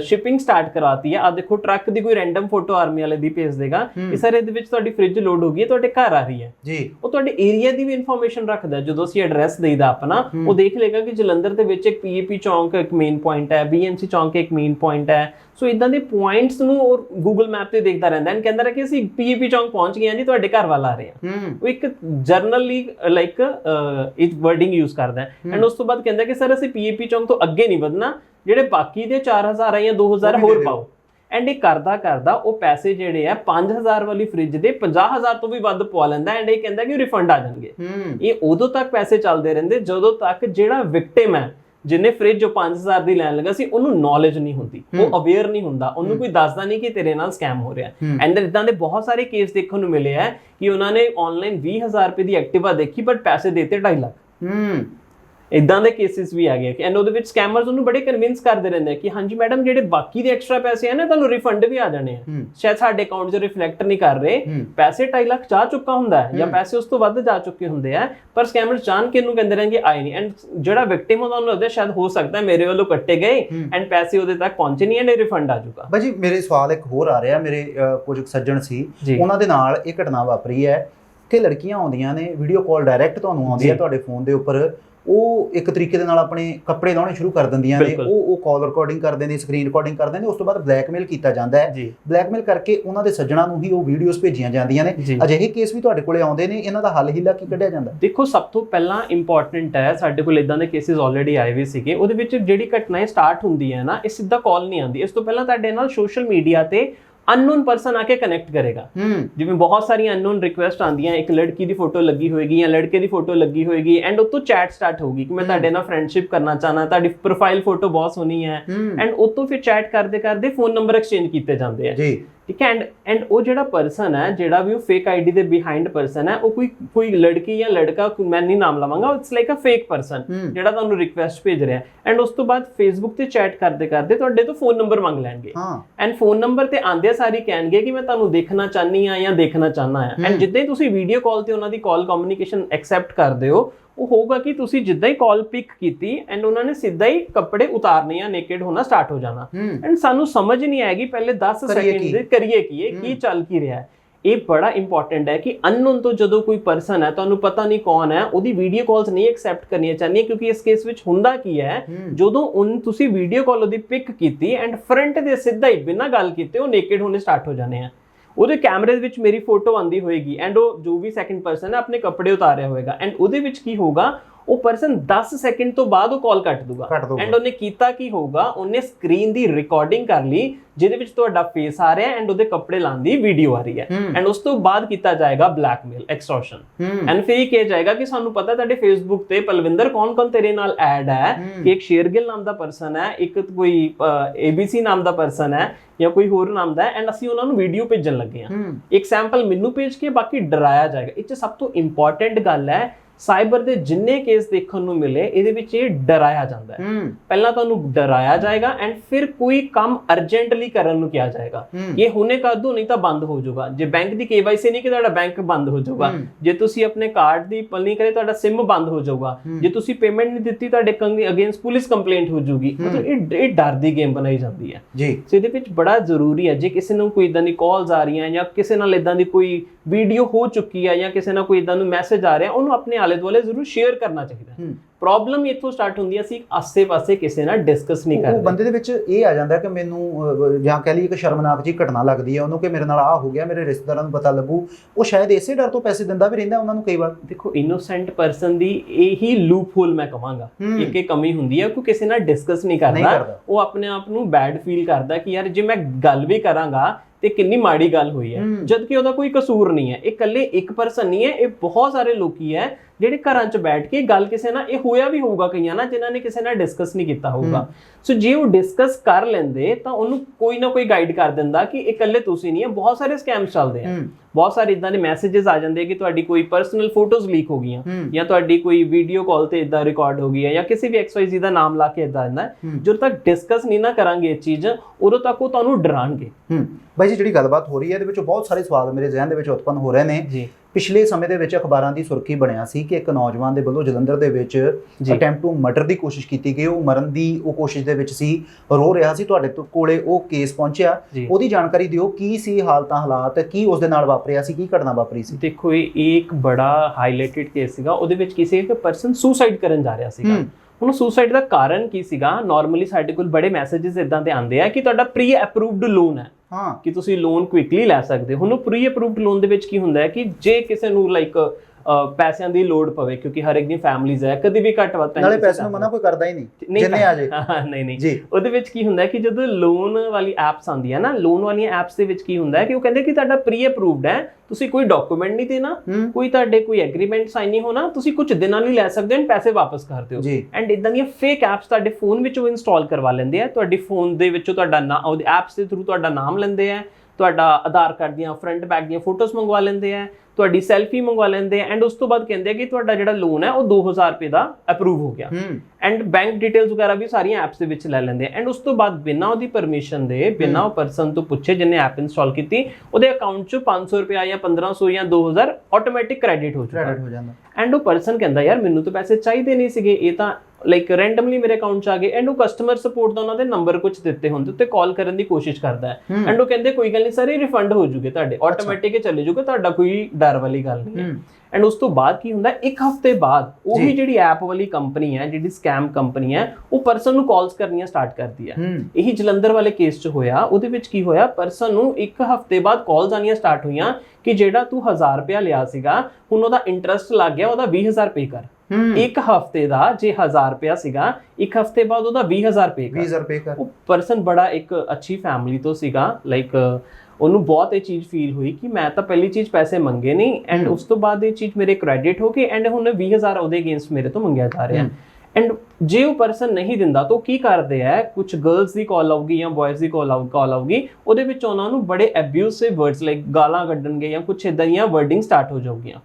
[SPEAKER 2] ਸ਼ਿਪਿੰਗ ਸਟਾਰਟ ਕਰਾਤੀ ਹੈ ਆ ਦੇਖੋ ਟਰੱਕ ਦੀ ਕੋਈ ਰੈਂਡਮ ਫੋਟੋ ਆਰਮੀ ਵਾਲੇ ਦੀ ਭੇਜ ਦੇਗਾ ਕਿ ਸਰ ਇਹਦੇ ਵਿੱਚ ਤੁਹਾਡੀ ਫ੍ਰਿਜ ਲੋਡ ਹੋ ਗਈ ਹੈ ਤੁਹਾਡੇ ਘਰ ਆ ਰਹੀ ਹੈ।
[SPEAKER 1] ਜੀ।
[SPEAKER 2] ਉਹ ਤੁਹਾਡੇ ਏਰੀਆ ਦੀ ਵੀ ਇਨਫੋਰਮੇਸ਼ਨ ਰੱਖਦਾ। ਜਦੋਂ ਅਸੀਂ ਐਡਰੈਸ ਦੇਈਦਾ ਆਪਣਾ ਉਹ ਦੇਖ ਲੇਗਾ ਕਿ ਜਲੰਧਰ ਦੇ ਵਿੱਚ ਇੱਕ ਪੀਏਪੀ ਚੌਂਕ ਇੱਕ ਮੇਨ ਪੁਆਇੰਟ ਹੈ ਬੀਐਮਸੀ ਚੌਂਕ ਇੱਕ ਮੇਨ ਪੁਆਇੰਟ ਹੈ। ਸੋ ਇਦਾਂ ਦੇ ਪੁਆਇੰਟਸ ਨੂੰ ਉਹ ਗੂਗਲ ਮੈਪ ਤੇ ਦੇਖਦਾ ਰਹਿੰਦਾ ਹੈ ਕਹਿੰਦਾ ਹੈ ਕਿ ਅਸੀਂ ਪੀਏਪੀ ਚੌਂਕ ਪਹੁੰਚ ਗਏ ਹਾਂ ਜੀ ਤੁਹਾਡੇ ਘਰ ਵੱਲ ਆ ਰਹੇ ਹਾਂ। ਉਹ ਇੱਕ ਜਰਨਲੀ ਲਾਈਕ ਇਹ ਵਰਡਿੰਗ ਯੂਜ਼ ਕਰਦਾ ਹੈ। ਐਂਡ ਉਸ ਤੋਂ ਬਾਅਦ ਕਹਿੰਦਾ ਕਿ ਸਰ ਅਸੀਂ ਪੀਏਪੀ ਚੌਂਕ ਤੋਂ ਅੱਗੇ ਨਹੀਂ ਵਧਣਾ। ਜਿਹੜੇ ਬਾਕੀ ਦੇ 4000 ਆ ਜਾਂ 2000
[SPEAKER 1] ਉਹ ਵੀ ਦੇ
[SPEAKER 2] ਹੋਰ। ਪਾਓ। ਐਂਡ ਇਹ ਕਰਦਾ ਕਰਦਾ ਉਹ ਪੈਸੇ ਜਿਹੜੇ ਆ 5000 ਵਾਲੀ ਫ੍ਰਿਜ ਦੇ 50000 ਤੋਂ ਵੀ ਵੱਧ ਪਵਾ ਲੈਂਦਾ ਐਂਡ ਇਹ ਕਹਿੰਦਾ ਕਿ ਰਿਫੰਡ ਆ ਜਾਣਗੇ। ਇਹ ਉਦੋਂ ਤੱਕ ਪੈਸੇ ਚੱਲਦੇ ਰਹਿੰਦੇ ਜਦੋਂ ਤੱਕ ਜਿਹੜਾ ਵਿਕਟਿਮ ਹੈ ਜਿਹਨੇ ਫ੍ਰਿਜ ਜੋ 5000 ਦੀ ਲੈਣ ਲੱਗਾ ਸੀ ਉਹਨੂੰ ਨੌਲੇਜ ਨਹੀਂ ਹੁੰਦੀ। ਉਹ ਅਵੇਅਰ ਨਹੀਂ ਹੁੰਦਾ। ਉਹਨੂੰ ਕੋਈ ਦੱਸਦਾ ਨਹੀਂ ਕਿ ਤੇਰੇ ਨਾਲ ਸਕੈਮ ਹੋ ਰਿਹਾ। ਐਂਡ ਇਦਾਂ ਦੇ ਬਹੁਤ ਸਾਰੇ ਕੇਸ ਦੇਖਣ ਨੂੰ ਮਿਲੇ ਹੈ ਕਿ ਉਹਨਾਂ ਨੇ ਆਨਲਾਈਨ 20000 ਰੁਪਏ ਦੀ ਐਕਟਿਵਾ ਦੇਖੀ ਬਟ ਪੈਸੇ ਦੇਤੇ 2.5 ਲੱਖ।
[SPEAKER 1] ਹੂੰ।
[SPEAKER 2] ਇਦਾਂ ਦੇ ਕੇਸਿਸ ਵੀ ਆ ਗਏ ਕਿ ਐਂਡ ਉਹਦੇ ਵਿੱਚ ਸਕੈਮਰਸ ਉਹਨੂੰ ਬੜੇ ਕਨਵਿੰਸ ਕਰਦੇ ਰਹਿੰਦੇ ਆ ਕਿ ਹਾਂਜੀ ਮੈਡਮ ਜਿਹੜੇ ਬਾਕੀ ਦੇ ਐਕਸਟਰਾ ਪੈਸੇ ਆ ਨਾ ਤੁਹਾਨੂੰ ਰਿਫੰਡ ਵੀ ਆ ਜਾਣੇ ਆ। ਸ਼ਾਇਦ ਸਾਡੇ ਅਕਾਊਂਟ 'ਚ ਰਿਫਲੈਕਟ ਨਹੀਂ ਕਰ ਰਹੇ। ਪੈਸੇ 2.5 ਲੱਖ ਜਾ ਚੁੱਕਾ ਹੁੰਦਾ ਹੈ ਜਾਂ ਪੈਸੇ ਉਸ ਤੋਂ ਵੱਧ ਜਾ ਚੁੱਕੇ ਹੁੰਦੇ ਆ ਪਰ ਸਕੈਮਰਸ ਜਾਣ ਕੇ ਇਹਨੂੰ ਕਹਿੰਦੇ ਰਹਿਣਗੇ ਆਏ ਨਹੀਂ। ਐਂਡ ਜਿਹੜਾ ਵਿਕਟਿਮ ਹੁੰਦਾ ਉਹਨੂੰ ਲੱਗਦਾ ਸ਼ਾਇਦ ਹੋ ਸਕਦਾ ਮੇਰੇ ਵੱਲੋਂ ਕੱਟੇ ਗਏ ਐਂਡ ਪੈਸੇ ਉਹਦੇ ਤੱਕ ਪਹੁੰਚੇ ਨਹੀਂ ਐਂਡ ਰਿਫੰਡ ਆ ਜਾਊਗਾ।
[SPEAKER 1] ਬਾਜੀ ਮੇਰੇ ਸਵਾਲ ਇੱਕ ਹੋਰ ਆ ਰਿਹਾ ਮੇਰੇ ਕੁਝ ਸੱਜਣ ਸੀ। ਉਹਨਾਂ ਦੇ ਨਾਲ ਇਹ ਘਟਨਾ ਵਾਪਰੀ ਹੈ। ਕਿ ਲੜਕੀਆਂ ਆਉਂਦੀਆਂ ਨੇ ਵੀਡੀਓ ਕਾਲ ਡਾਇਰੈਕਟ ਤੁਹਾਨੂੰ ਆਉਂਦੀ ਹੈ। ਤੁਹਾਡੇ ਫੋਨ ਦੇ ਉੱਪਰ। ਉਹ ਇੱਕ ਤਰੀਕੇ ਦੇ ਨਾਲ ਆਪਣੇ ਕੱਪੜੇ ਲਾਉਣੇ ਸ਼ੁਰੂ ਕਰ ਦਿੰਦੀਆਂ ਨੇ। ਉਹ ਉਹ ਕਾਲ ਰਿਕਾਰਡਿੰਗ ਕਰਦੇ ਨੇ ਸਕਰੀਨ ਰਿਕਾਰਡਿੰਗ ਕਰਦੇ ਨੇ ਉਸ ਤੋਂ ਬਾਅਦ ਬਲੈਕਮੇਲ ਕੀਤਾ ਜਾਂਦਾ ਹੈ। ਬਲੈਕਮੇਲ ਕਰਕੇ ਉਹਨਾਂ ਦੇ ਸੱਜਣਾ ਨੂੰ ਹੀ ਉਹ ਵੀਡੀਓਜ਼ ਭੇਜੀਆਂ ਜਾਂਦੀਆਂ ਨੇ। ਅਜਿਹੇ ਕੇਸ ਵੀ ਤੁਹਾਡੇ ਕੋਲੇ ਆਉਂਦੇ ਨੇ ਇਹਨਾਂ ਦਾ ਹੱਲ ਹਿੱਲਾ ਕੀ ਕੱਢਿਆ ਜਾਂਦਾ?
[SPEAKER 2] ਦੇਖੋ ਸਭ ਤੋਂ ਪਹਿਲਾਂ ਇੰਪੋਰਟੈਂਟ ਹੈ ਸਾਡੇ ਕੋਲ ਇਦਾਂ ਦੇ ਕੇਸਿਸ ਆਲਰੇਡੀ ਆਏ ਵੀ ਸੀਗੇ। ਉਹਦੇ ਵਿੱਚ ਜਿਹੜੀ ਘਟਨਾएं ਸਟਾਰਟ ਹੁੰਦੀ ਹੈ ਨਾ ਇਹ ਸਿੱਧਾ ਕਾਲ ਨਹੀਂ ਆਉਂਦੀ। ਇਸ ਤੋਂ ਪਹਿਲਾਂ ਤੁਹਾਡੇ ਨਾਲ ਸੋਸ਼ਲ ਮੀਡੀਆ ਤੇ ਅਨਨੋਨ ਪਰਸਨ ਆ ਕੇ ਕਨੈਕਟ ਕਰੇਗਾ। ਜਿਵੇਂ ਬਹੁਤ ਸਾਰੀਆਂ ਅਨਨੋਨ ਰਿਕੁਐਸਟ ਆਉਂਦੀਆਂ ਇੱਕ ਲੜਕੀ ਦੀ ਫੋਟੋ ਲੱਗੀ ਹੋਏਗੀ ਜਾਂ ਲੜਕੇ ਦੀ ਫੋਟੋ ਲੱਗੀ ਹੋਏਗੀ ਐਂਡ ਉਤੋਂ ਚੈਟ ਸਟਾਰਟ ਹੋਊਗੀ ਕਿ ਮੈਂ ਤੁਹਾਡੇ ਨਾਲ ਫਰੈਂਡਸ਼ਿਪ ਕਰਨਾ ਚਾਹਨਾ ਤੁਹਾਡੀ ਪ੍ਰੋਫਾਈਲ ਫੋਟੋ ਬਹੁਤ ਸੋਹਣੀ ਹੂੰ। ਐਂਡ ਉਤੋਂ ਫਿਰ ਚੈਟ ਕਰਦੇ ਕਰਦੇ ਫੋਨ ਨੰਬਰ ਐਕਸਚੇਂਜ ਕੀਤੇ ਜਾਂਦੇ ਆ।
[SPEAKER 1] ਜੀ।
[SPEAKER 2] ਠੀਕ ਹੈ ਐਂਡ ਐਂਡ ਉਹ ਜਿਹੜਾ ਪਰਸਨ ਹੈ ਜਿਹੜਾ ਵੀ ਉਹ ਫੇਕ ਆਈਡੀ ਦੇ ਬਿਹਾਈਂਡ ਪਰਸਨ ਹੈ ਉਹ ਕੋਈ ਕੋਈ ਲੜਕੀ ਜਾਂ ਲੜਕਾ ਮੈਂ ਨਹੀਂ ਨਾਮ ਲਵਾਂਗਾ it's like a fake
[SPEAKER 1] person.
[SPEAKER 2] ਜਿਹੜਾ ਤੁਹਾਨੂੰ ਰਿਕੁਐਸਟ ਭੇਜ ਰਿਹਾ ਐਂਡ ਉਸ ਤੋਂ ਬਾਅਦ ਫੇਸਬੁੱਕ ਤੇ ਚੈਟ ਕਰਦੇ ਕਰਦੇ ਤੁਹਾਡੇ ਤੋਂ ਫੋਨ ਨੰਬਰ ਮੰਗ ਲੈਣਗੇ।
[SPEAKER 1] ਹਾਂ।
[SPEAKER 2] ਐਂਡ ਫੋਨ ਨੰਬਰ ਤੇ ਆਂਦੇ ਸਾਰੀ ਕਹਿਣਗੇ ਕਿ ਮੈਂ ਤੁਹਾਨੂੰ ਦੇਖਣਾ ਚਾਹਨੀ ਆ ਜਾਂ ਦੇਖਣਾ ਚਾਹਨਾ ਆ ਐਂਡ ਜਿੱਦਾਂ ਹੀ ਤੁਸੀਂ ਵੀਡੀਓ ਕਾਲ ਤੇ ਉਹਨਾਂ ਦੀ ਕਾਲ ਕਮਿਊਨੀਕੇਸ਼ਨ ਐਕਸੈਪਟ ਕਰਦੇ ਹੋ ਉਹ ਹੋਊਗਾ ਕਿ ਤੁਸੀਂ ਜਿੱਦਾਂ ਹੀ ਕਾਲ ਪਿਕ ਕੀਤੀ ਐਂਡ ਉਹਨਾਂ ਨੇ ਸਿੱਧਾ ਹੀ ਕੱਪੜੇ ਉਤਾਰਨੇ ਆ ਨੇਕਡ ਹੋਣਾ ਸਟਾਰਟ ਹੋ ਜਾਣਾ। ਐਂਡ ਸਾਨੂੰ ਸਮਝ ਨਹੀਂ ਆਏਗੀ ਪਹਿਲੇ 10
[SPEAKER 1] ਕਰੀਏ
[SPEAKER 2] ਸੈਕਿੰਡ? ਦੇ ਕਰੀਏ ਕੀ ਇਹ ਕੀ ਚੱਲ ਕੀ ਰਿਹਾ ਹੈ। ਇਹ ਬੜਾ ਇੰਪੋਰਟੈਂਟ ਹੈ ਕਿ ਅਨਨੋਨ ਤੋਂ ਜਦੋਂ ਕੋਈ ਪਰਸਨ ਹੈ ਤੁਹਾਨੂੰ ਪਤਾ ਨਹੀਂ ਕੌਣ ਹੈ ਉਹਦੀ ਵੀਡੀਓ ਕਾਲਸ ਨਹੀਂ ਐਕਸੈਪਟ ਕਰਨੀਆਂ ਚਾਹੀਦੀਆਂ ਕਿਉਂਕਿ ਇਸ ਕੇਸ ਵਿੱਚ ਹੁੰਦਾ ਕੀ ਹੈ। ਜਦੋਂ ਉਹਨ ਤੁਸੀਂ ਵੀਡੀਓ ਕਾਲ ਉਹਦੀ ਪਿਕ ਕੀਤੀ ਐਂਡ ਫਰੰਟ ਦੇ ਸਿੱਧਾ ਹੀ ਬਿਨਾਂ ਗੱਲ ਕੀਤੇ ਉਹ ਨੇਕਡ ਹੋਣੇ ਸਟਾਰਟ ਹੋ ਜਾਣੇ ਆ। ਉਹਦੇ ਕੈਮਰੇ ਦੇ ਵਿੱਚ ਮੇਰੀ ਫੋਟੋ ਆਂਦੀ ਹੋਏਗੀ ਐਂਡ ਉਹ ਜੋ ਵੀ ਸੈਕਿੰਡ ਪਰਸਨ ਹੈ, ਆਪਣੇ ਕੱਪੜੇ ਉਤਾਰਿਆ ਹੋਏਗਾ ਐਂਡ ਉਹਦੇ ਵਿੱਚ ਕੀ ਹੋਊਗਾ ਉਹ ਪਰਸਨ 10 ਸੈਕਿੰਡ ਤੋਂ ਬਾਅਦ ਉਹ ਕਾਲ ਕੱਟ ਦੂਗਾ। ਐਂਡ ਉਹਨੇ ਕੀਤਾ ਕੀ ਹੋਊਗਾ ਉਹਨੇ ਸਕਰੀਨ ਦੀ ਰਿਕਾਰਡਿੰਗ ਕਰ ਲਈ ਜਿਹਦੇ ਵਿੱਚ ਤੁਹਾਡਾ ਫੇਸ ਆ ਰਿਹਾ ਐਂਡ ਉਹਦੇ ਕੱਪੜੇ ਲਾਉਣ ਦੀ ਵੀਡੀਓ ਆ ਰਹੀ ਹੈ। ਐਂਡ ਉਸ ਤੋਂ ਬਾਅਦ ਕੀਤਾ ਜਾਏਗਾ ਬਲੈਕਮੇਲ ਐਕਸਟੋਰਸ਼ਨ ਐਂਡ ਫਿਰ ਇਹ ਕਿਹਾ ਜਾਏਗਾ ਕਿ ਸਾਨੂੰ ਪਤਾ ਤੁਹਾਡੇ ਫੇਸਬੁੱਕ ਤੇ ਪਲਵਿੰਦਰ ਕੌਣ ਕੌਣ ਤੇਰੇ ਨਾਲ ਐਡ ਹੈ। ਕਿ ਇੱਕ ਸ਼ੇਰਗਿਲ ਨਾਮ ਦਾ ਪਰਸਨ ਹੈ ਇੱਕ ਕੋਈ ABC ਨਾਮ ਦਾ ਪਰਸਨ ਹੈ ਜਾਂ ਕੋਈ ਹੋਰ ਨਾਮ ਦਾ ਐਂਡ ਅਸੀਂ ਉਹਨਾਂ ਨੂੰ ਵੀਡੀਓ ਭੇਜਣ ਲੱਗੇ ਹੂੰ। ਇੱਕ ਸੈਂਪਲ ਮੈਨੂੰ ਭੇਜ ਕੇ ਬਾਕੀ ਡਰਾਇਆ ਜਾਏਗਾ। ਇਹ 'ਚ ਸਭ ਤੋਂ ਇੰਪੋਰਟੈਂਟ ਗੱਲ ਹੈ ਸਾਈਬਰ ਦੇ ਜਿੰਨੇ ਕੇਸ ਦੇਖਣ ਨੂੰ ਮਿਲੇ ਇਹਦੇ ਵਿੱਚ ਇਹ ਡਰਾਇਆ ਜਾਂਦਾ ਹੈ। ਪਹਿਲਾਂ ਤੁਹਾਨੂੰ ਡਰਾਇਆ ਜਾਏਗਾ ਐਂਡ ਫਿਰ ਕੋਈ ਕੰਮ ਅਰਜੈਂਟਲੀ ਕਰਨ ਨੂੰ ਕਿਹਾ ਜਾਏਗਾ। ਇਹ ਹੁਣੇ ਕਰ ਦੋ ਨਹੀਂ ਤਾਂ ਬੰਦ ਹੋ ਜਾਊਗਾ। ਜੇ ਬੈਂਕ ਦੀ KYC ਨਹੀਂ ਕਿ ਤੁਹਾਡਾ ਬੈਂਕ ਬੰਦ ਹੋ ਜਾਊਗਾ। ਜੇ ਤੁਸੀਂ ਆਪਣੇ ਕਾਰਡ ਦੀ ਪਲ ਨਹੀਂ ਕਰੇ ਤੁਹਾਡਾ SIM ਬੰਦ ਹੋ ਜਾਊਗਾ। ਜੇ ਤੁਸੀਂ ਪੇਮੈਂਟ ਨਹੀਂ ਦਿੱਤੀ ਤੁਹਾਡੇ ਅਗੇਂਸਟ ਪੁਲਿਸ ਕੰਪਲੇਂਟ ਹੋ ਜਾਊਗੀ। ਮਤਲਬ ਇਹ ਇਹ ਡਰ ਦੀ ਗੇਮ ਬਣਾਈ ਜਾਂਦੀ ਹੈ।
[SPEAKER 1] ਜੀ।
[SPEAKER 2] ਸੋ ਇਹਦੇ ਵਿੱਚ ਬੜਾ ਜ਼ਰੂਰੀ ਹੈ ਜੇ ਕਿਸੇ ਨੂੰ ਕੋਈ ਇਦਾਂ ਦੀ ਕਾਲਸ ਆ ਰਹੀਆਂ ਜਾਂ ਕਿਸੇ ਨਾਲ ਇਦਾਂ ਦੀ ਕੋਈ ਵੀਡੀਓ ਹੋ ਚੁੱਕੀ ਹੈ ਜਾਂ ਕਿਸੇ ਨਾਲ ਕੋਈ ਇਦਾਂ ਨੂੰ ਮੈਸੇਜ ਆ ਰਿਹਾ ਉਹਨੂੰ ਆਪਣੇ ਆਲੇ ਦੁਆਲੇ ਜ਼ਰੂਰ ਸ਼ੇਅਰ ਕਰਨਾ ਚਾਹੀਦਾ ਪ੍ਰੋਬਲਮ ਇੱਥੋਂ ਸਟਾਰਟ ਹੁੰਦੀ ਹੈ ਅਸੀਂ ਆਸੇ-ਪਾਸੇ ਕਿਸੇ ਨਾਲ ਡਿਸਕਸ ਨਹੀਂ
[SPEAKER 1] ਉਹ
[SPEAKER 2] ਕਰਦੇ।
[SPEAKER 1] ਬੰਦੇ ਦੇ ਵਿੱਚ ਇਹ ਆ ਜਾਂਦਾ ਕਿ ਮੈਨੂੰ ਜਾਂ ਕਹਿ ਲਈ ਇੱਕ ਸ਼ਰਮਨਾਕ ਜੀ ਘਟਨਾ ਲੱਗਦੀ ਹੈ ਉਹਨੂੰ ਕਿ ਮੇਰੇ ਨਾਲ ਆ ਹੋ ਗਿਆ ਮੇਰੇ ਰਿਸ਼ਤੇਦਾਰਾਂ ਨੂੰ ਪਤਾ ਲੱਗੂ। ਉਹ ਸ਼ਾਇਦ ਇਸੇ ਡਰ ਤੋਂ ਪੈਸੇ ਦਿੰਦਾ ਵੀ ਰਹਿੰਦਾ ਉਹਨਾਂ ਨੂੰ ਕਈ ਵਾਰ।
[SPEAKER 2] ਦੇਖੋ ਇਨੋਸੈਂਟ ਪਰਸਨ ਦੀ ਇਹੀ ਲੂਪ ਹੋਲ ਮੈਂ ਕਹਾਂਗਾ। ਇੱਕ ਇਹ ਕਮੀ ਹੁੰਦੀ ਹੈ ਕਿ ਕਿਸੇ ਨਾਲ ਡਿਸਕਸ ਨਹੀਂ ਕਰਦਾ। ਉਹ ਆਪਣੇ ਆਪ ਨੂੰ ਬੈਡ ਫੀਲ ਕਰਦਾ ਕਿ ਯਾਰ ਜੇ ਮੈਂ ਗੱਲ ਵੀ ਕਰਾਂਗਾ ਤੇ ਕਿੰਨੀ ਮਾੜੀ ਗੱਲ ਹੋਈ ਹੈ।
[SPEAKER 1] ਹੂੰ।
[SPEAKER 2] ਜਦ ਕਿ ਉਹਦਾ ਕੋਈ ਕਸੂਰ ਨਹੀਂ ਹੈ। ਇਹ ਇਕੱਲੇ ਇੱਕ ਪਰਸਨ ਨਹੀਂ ਹੈ ਇਹ ਬਹੁਤ ਸਾਰੇ ਲੋਕੀ ਹੈ ਜਿਹੜੇ ਘਰਾਂ 'ਚ ਬੈਠ ਕੇ ਗੱਲ ਕਿਸੇ ਨਾਲ ਇਹ ਹੋਇਆ ਵੀ ਹੋਊਗਾ ਕਈਆਂ ਨਾਲ ਜਿਨ੍ਹਾਂ ਨੇ ਕਿਸੇ ਨਾਲ ਡਿਸਕਸ ਨਹੀਂ ਕੀਤਾ ਹੋਊਗਾ। ਸੋ ਜੇ ਉਹ ਡਿਸਕਸ ਕਰ ਲੈਂਦੇ ਤਾਂ ਉਹਨੂੰ ਕੋਈ ਨਾ ਕੋਈ ਗਾਈਡ ਕਰ ਦਿੰਦਾ ਕਿ ਇਕੱਲੇ ਤੁਸੀਂ ਨਹੀਂ ਹੈ ਬਹੁਤ ਸਾਰੇ ਸਕੈਮਸ ਚੱਲਦੇ ਆ। ਬਹੁਤ ਸਾਰੇ ਇਦਾਂ ਦੇ ਮੈਸੇजेस ਆ ਜਾਂਦੇ ਆ ਕਿ ਤੁਹਾਡੀ ਕੋਈ ਪਰਸਨਲ ਫੋਟੋਜ਼ ਲੀਕ ਹੋ ਗਈਆਂ। ਜਾਂ ਤੁਹਾਡੀ ਕੋਈ ਵੀਡੀਓ ਕਾਲ ਤੇ ਇਦਾਂ ਰਿਕਾਰਡ ਹੋ ਗਈ ਹੈ ਜਾਂ ਕਿਸੇ ਵੀ XYZ ਦਾ ਨਾਮ ਲਾ ਕੇ ਇਦਾਂ ਆਂਦਾ। ਜਦੋਂ ਤੱਕ ਡਿਸਕਸ ਨਹੀਂ ਨਾ ਕਰਾਂਗੇ ਇਹ ਚੀਜ਼ ਉਦੋਂ ਤੱਕ ਉਹ ਤੁਹਾਨੂੰ ਡਰਾਣਗੇ।
[SPEAKER 1] ਬਾਈ ਜੀ ਜਿਹੜੀ ਗੱਲਬਾਤ ਹੋ ਰਹੀ ਹੈ ਇਹਦੇ ਵਿੱਚੋਂ ਬਹੁਤ ਸਾਰੇ ਸਵਾਲ ਮੇਰੇ ਜ਼ਿਹਨ ਦੇ ਵਿੱਚ ਉਤਪੰਨ ਹੋ ਰਹੇ ਨੇ।
[SPEAKER 2] ਜੀ।
[SPEAKER 1] ਪਿਛਲੇ ਸਮੇਂ ਦੇ ਵਿੱਚ ਅਖਬਾਰਾਂ ਦੀ ਸੁਰਖੀ ਬਣਿਆ ਸੀ ਕਿ ਇੱਕ ਨੌਜਵਾਨ ਦੇ ਵੱਲੋਂ ਜਲੰਧਰ ਦੇ ਵਿੱਚ। ਅਟੈਂਪਟ ਟੂ ਮਰਡਰ ਦੀ ਕੋਸ਼ਿਸ਼ ਕੀਤੀ ਗਈ। ਉਹ ਮਰਨ ਦੀ ਉਹ ਕੋਸ਼ਿਸ਼ ਦੇ ਵਿੱਚ ਸੀ ਰੋ ਰਿਹਾ ਸੀ। ਤੁਹਾਡੇ ਕੋਲੇ ਉਹ ਕੇਸ ਪਹੁੰਚਿਆ। ਉਹਦੀ ਜਾਣਕਾਰੀ ਦਿਓ ਕੀ ਸੀ ਹਾਲਤਾਂ ਹਾਲਾਤ? ਕੀ ਉਸ ਦੇ ਨਾਲ ਵਾਪਰਿਆ ਸੀ? ਕੀ ਘਟਨਾ ਵਾਪਰੀ ਸੀ?
[SPEAKER 2] ਦੇਖੋ ਇਹ ਇੱਕ ਬੜਾ ਹਾਈਲਾਈਟਡ ਕੇਸ ਸੀਗਾ। ਉਹਦੇ ਵਿੱਚ ਕਿਸੇ ਇੱਕ ਪਰਸਨ ਸੁਸਾਈਡ ਕਰਨ ਜਾ ਰਿਹਾ ਸੀਗਾ। ਹੁਣ ਸੁਸਾਈਡ ਦਾ ਕਾਰਨ ਕੀ ਸੀਗਾ? ਨਾਰਮਲੀ ਸਾਡੇ ਕੋਲ ਬੜੇ ਮੈਸੇजेस ਇਦਾਂ ਦੇ ਆਉਂਦੇ ਆ ਕਿ ਤੁਹਾਡਾ ਪ੍ਰੀ ਅਪਰੂਵਡ ਲੋਨ ਹੈ।
[SPEAKER 1] ਹਾਂ।
[SPEAKER 2] ਕਿ ਤੁਸੀਂ ਲੋਨ ਕੁਇਕਲੀ ਲੈ ਸਕਦੇ ਹੋ। ਹੁਣ ਪ੍ਰੀ ਅਪਰੂਵਡ ਲੋਨ ਦੇ ਵਿੱਚ ਕੀ ਹੁੰਦਾ ਹੈ ਕਿ ਜੇ ਕਿਸੇ ਨੂੰ ਲਾਈਕ ਪੈਸਿਆਂ ਦੀ ਲੋੜ ਪਵੇ ਕਿਉਂਕਿ ਹਰ ਇੱਕ ਦੀ ਫੈਮਲੀਜ਼ ਹੈ ਕਦੀ ਵੀ ਘੱਟ ਵੱਧ
[SPEAKER 1] ਨਾਲੇ
[SPEAKER 2] ਪੈਸੇ
[SPEAKER 1] ਨੂੰ ਮਨਾ ਕੋਈ ਕਰਦਾ ਹੀ ਨਹੀਂ ਜਿੰਨੇ ਆ ਜੇ।
[SPEAKER 2] ਨਹੀਂ ਨਹੀਂ। ਉਹਦੇ ਵਿੱਚ ਕੀ ਹੁੰਦਾ ਹੈ ਕਿ ਜਦੋਂ ਲੋਨ ਵਾਲੀ ਐਪਸ ਆਉਂਦੀਆਂ ਨਾ ਲੋਨ ਵਾਲੀਆਂ ਐਪਸ ਦੇ ਵਿੱਚ ਕੀ ਹੁੰਦਾ ਹੈ ਕਿ ਉਹ ਕਹਿੰਦੇ ਕਿ ਤੁਹਾਡਾ ਪ੍ਰੀ ਅਪਰੂਵਡ ਹੈ ਤੁਸੀਂ ਕੋਈ ਡਾਕੂਮੈਂਟ ਨਹੀਂ ਦੇਣਾ ਕੋਈ ਤੁਹਾਡੇ ਕੋਈ ਐਗਰੀਮੈਂਟ ਸਾਈਨ ਨਹੀਂ ਹੋਣਾ ਤੁਸੀਂ ਕੁਝ ਦਿਨਾਂ ਲਈ ਲੈ ਸਕਦੇ ਹੋ ਪੈਸੇ ਵਾਪਸ ਕਰ ਦਿਓ। ਐਂਡ ਇਦਾਂ ਦੀਆਂ ਫੇਕ ਐਪਸ ਤੁਹਾਡੇ ਫੋਨ ਵਿੱਚ ਉਹ ਇੰਸਟਾਲ ਕਰਵਾ ਲੈਂਦੇ ਆ ਤੁਹਾਡੀ ਫੋਨ ਦੇ ਵਿੱਚੋਂ ਤੁਹਾਡਾ ਨਾਮ ਉਹਦੇ ਐਪਸ ਦੇ ਥਰੂ ਤੁਹਾਡਾ ਨਾਮ ਲੈਂਦੇ ਆ ਤੁਹਾਡਾ ਆਧਾਰ ਕਾਰਡ ਦੀਆਂ ਫਰੰਟ ਬੈਕ ਦੀਆਂ ਫੋਟੋਜ਼ ਮੰਗਵਾ ਲੈਂਦੇ ਆ ਤੁਹਾਡੀ ਸੈਲਫੀ ਮੰਗਵਾ ਲੈਂਦੇ ਆ ਐਂਡ ਉਸ ਤੋਂ ਬਾਅਦ ਕਹਿੰਦੇ ਆ ਕਿ ਤੁਹਾਡਾ ਜਿਹੜਾ ਲੋਨ ਹੈ ਉਹ 2000 ਰੁਪਏ ਦਾ ਅਪਰੂਵ ਹੋ ਗਿਆ। ਐਂਡ ਬੈਂਕ ਡਿਟੇਲਸ ਵਗੈਰਾ ਵੀ ਸਾਰੀਆਂ ਐਪਸ ਦੇ ਵਿੱਚ ਲੈ ਲੈਂਦੇ ਆ। ਐਂਡ ਉਸ ਤੋਂ ਬਾਅਦ ਬਿਨਾਂ ਉਹਦੀ ਪਰਮਿਸ਼ਨ ਦੇ ਬਿਨਾਂ ਉਹ ਪਰਸਨ ਤੋਂ ਪੁੱਛੇ ਜਿਹਨੇ ਐਪ ਇੰਸਟਾਲ ਕੀਤੀ ਉਹਦੇ ਅਕਾਊਂਟ 'ਚ 500 ਰੁਪਏ ਜਾਂ 1500 ਜਾਂ 2000 ਆਟੋਮੈਟਿਕ ਕ੍ਰੈਡਿਟ ਹੋ ਚੁੱਕਾ।
[SPEAKER 1] ਕ੍ਰੈਡਿਟ ਹੋ ਜਾਂਦਾ।
[SPEAKER 2] ਐਂਡ ਉਹ ਪਰਸਨ ਕਹਿੰਦਾ ਯਾਰ ਮੈਨੂੰ ਤਾਂ ਪੈਸੇ ਚਾਹੀਦੇ ਨਹੀਂ ਸੀਗੇ ਇਹ ਤਾਂ ਲਾਈਕ ਰੈਂਡਮਲੀ ਮੇਰੇ ਅਕਾਊਂਟ 'ਚ ਆ ਗਏ ਐਂਡ ਉਹ ਕਸਟਮਰ ਸਪੋਰਟ ਦਾ ਉਹਨਾਂ ਦੇ ਨੰਬਰ ਕੁਝ ਦਿੱਤੇ ਹੁੰਦੇ ਉੱਤੇ ਕਾਲ ਕਰਨ ਦੀ ਕੋਸ਼ਿਸ਼ ਕਰਦਾ ਹੈ। ਐਂਡ ਉਹ ਕਹਿੰਦੇ ਕੋਈ ਗੱਲ ਨਹੀਂ ਸਰ ਇਹ ਰਿਫੰਡ ਹੋ ਜੂਗੇ ਤੁਹਾਡੇ ਆਟੋਮੈਟਿਕ ਹੀ ਚੱਲੇ ਜੂਗੇ ਤੁਹਾਡਾ ਕੋਈ ਡਰ ਵਾਲੀ ਗੱਲ ਨਹੀਂ ਹੈ। ਐਂਡ ਉਸ ਤੋਂ ਬਾਅਦ ਕੀ ਹੁੰਦਾ ਇੱਕ ਹਫ਼ਤੇ ਬਾਅਦ ਉਹੀ। ਜਿਹੜੀ ਐਪ ਵਾਲੀ ਕੰਪਨੀ ਹੈ ਜਿਹੜੀ ਸਕੈਮ ਕੰਪਨੀ ਹੈ ਉਹ ਪਰਸਨ ਨੂੰ ਕਾਲਸ ਕਰਨੀਆਂ ਸਟਾਰਟ ਕਰਦੀ ਹੈ। ਇਹੀ ਜਲੰਧਰ ਵਾਲੇ ਕੇਸ 'ਚ ਹੋਇਆ ਉਹਦੇ ਵਿੱਚ ਕੀ ਹੋਇਆ ਪਰਸਨ ਨੂੰ ਇੱਕ ਹਫ਼ਤੇ ਬਾਅਦ ਕਾਲਸ ਆਣੀਆਂ ਸਟਾਰਟ ਹੋਈਆਂ ਕਿ ਜਿਹੜਾ ਤੂੰ 1000 ਰੁਪਇਆ ਲਿਆ ਸੀਗਾ ਹੁਣ ਉਹਦਾ ਇੰਟਰਸਟ ਲੱਗ ਗਿਆ ਉਹਦਾ 20000 ਪੇ ਕਰ। ਇੱਕ ਹਫ਼ਤੇ ਦਾ ਜੇ 1000 ਰੁਪਇਆ ਸੀਗਾ ਇੱਕ ਹਫ਼ਤੇ ਬਾਅਦ ਉਹਦਾ 20000 ਪੇ ਕਰ।
[SPEAKER 1] 20000 ਰੁਪਏ ਕਰ।
[SPEAKER 2] ਉਹ ਪਰਸਨ ਬੜਾ ਇੱਕ ਅੱਛੀ ਫੈਮਿਲੀ ਤੋਂ ਸੀਗਾ ਲਾਈਕ ਉਹਨੂੰ ਬਹੁਤ ਇਹ ਚੀਜ਼ ਫੀਲ ਹੋਈ ਕਿ ਮੈਂ ਤਾਂ ਪਹਿਲੀ ਚੀਜ਼ ਪੈਸੇ ਮੰਗੇ ਨਹੀਂ ਐਂਡ। ਉਸ ਤੋਂ ਬਾਅਦ ਇਹ ਚੀਜ਼ ਮੇਰੇ ਕ੍ਰੈਡਿਟ ਹੋ ਗਈ ਐਂਡ ਹੁਣ 20000 ਉਹਦੇ ਅਗੇਂਸਟ ਮੇਰੇ ਤੋਂ ਮੰਗਿਆ ਜਾ ਰਿਹਾ। ਐਂਡ ਜੇ ਉਹ ਪਰਸਨ ਨਹੀਂ ਦਿੰਦਾ ਤਾਂ ਕੀ ਕਰਦੇ ਆ? ਕੁਝ ਗਰਲਸ ਦੀ ਕਾਲ ਆਊਗੀ ਜਾਂ ਬॉयਜ਼ ਦੀ ਕਾਲ ਕਾਲ ਆਊਗੀ ਉਹਦੇ ਵਿੱਚ ਉਹਨਾਂ ਨੂੰ ਬੜੇ ਅਬਿਊਸਿਵ ਵਰਡਸ ਲਾਈਕ ਗਾਲਾਂ ਕੱਢਣਗੇ ਜਾਂ ਕੁਝ ਇਦਾਂ ਦੀਆਂ ਵਰਡਿੰਗ ਸਟਾਰਟ ਹੋ ਜਾਊਗੀਆਂ।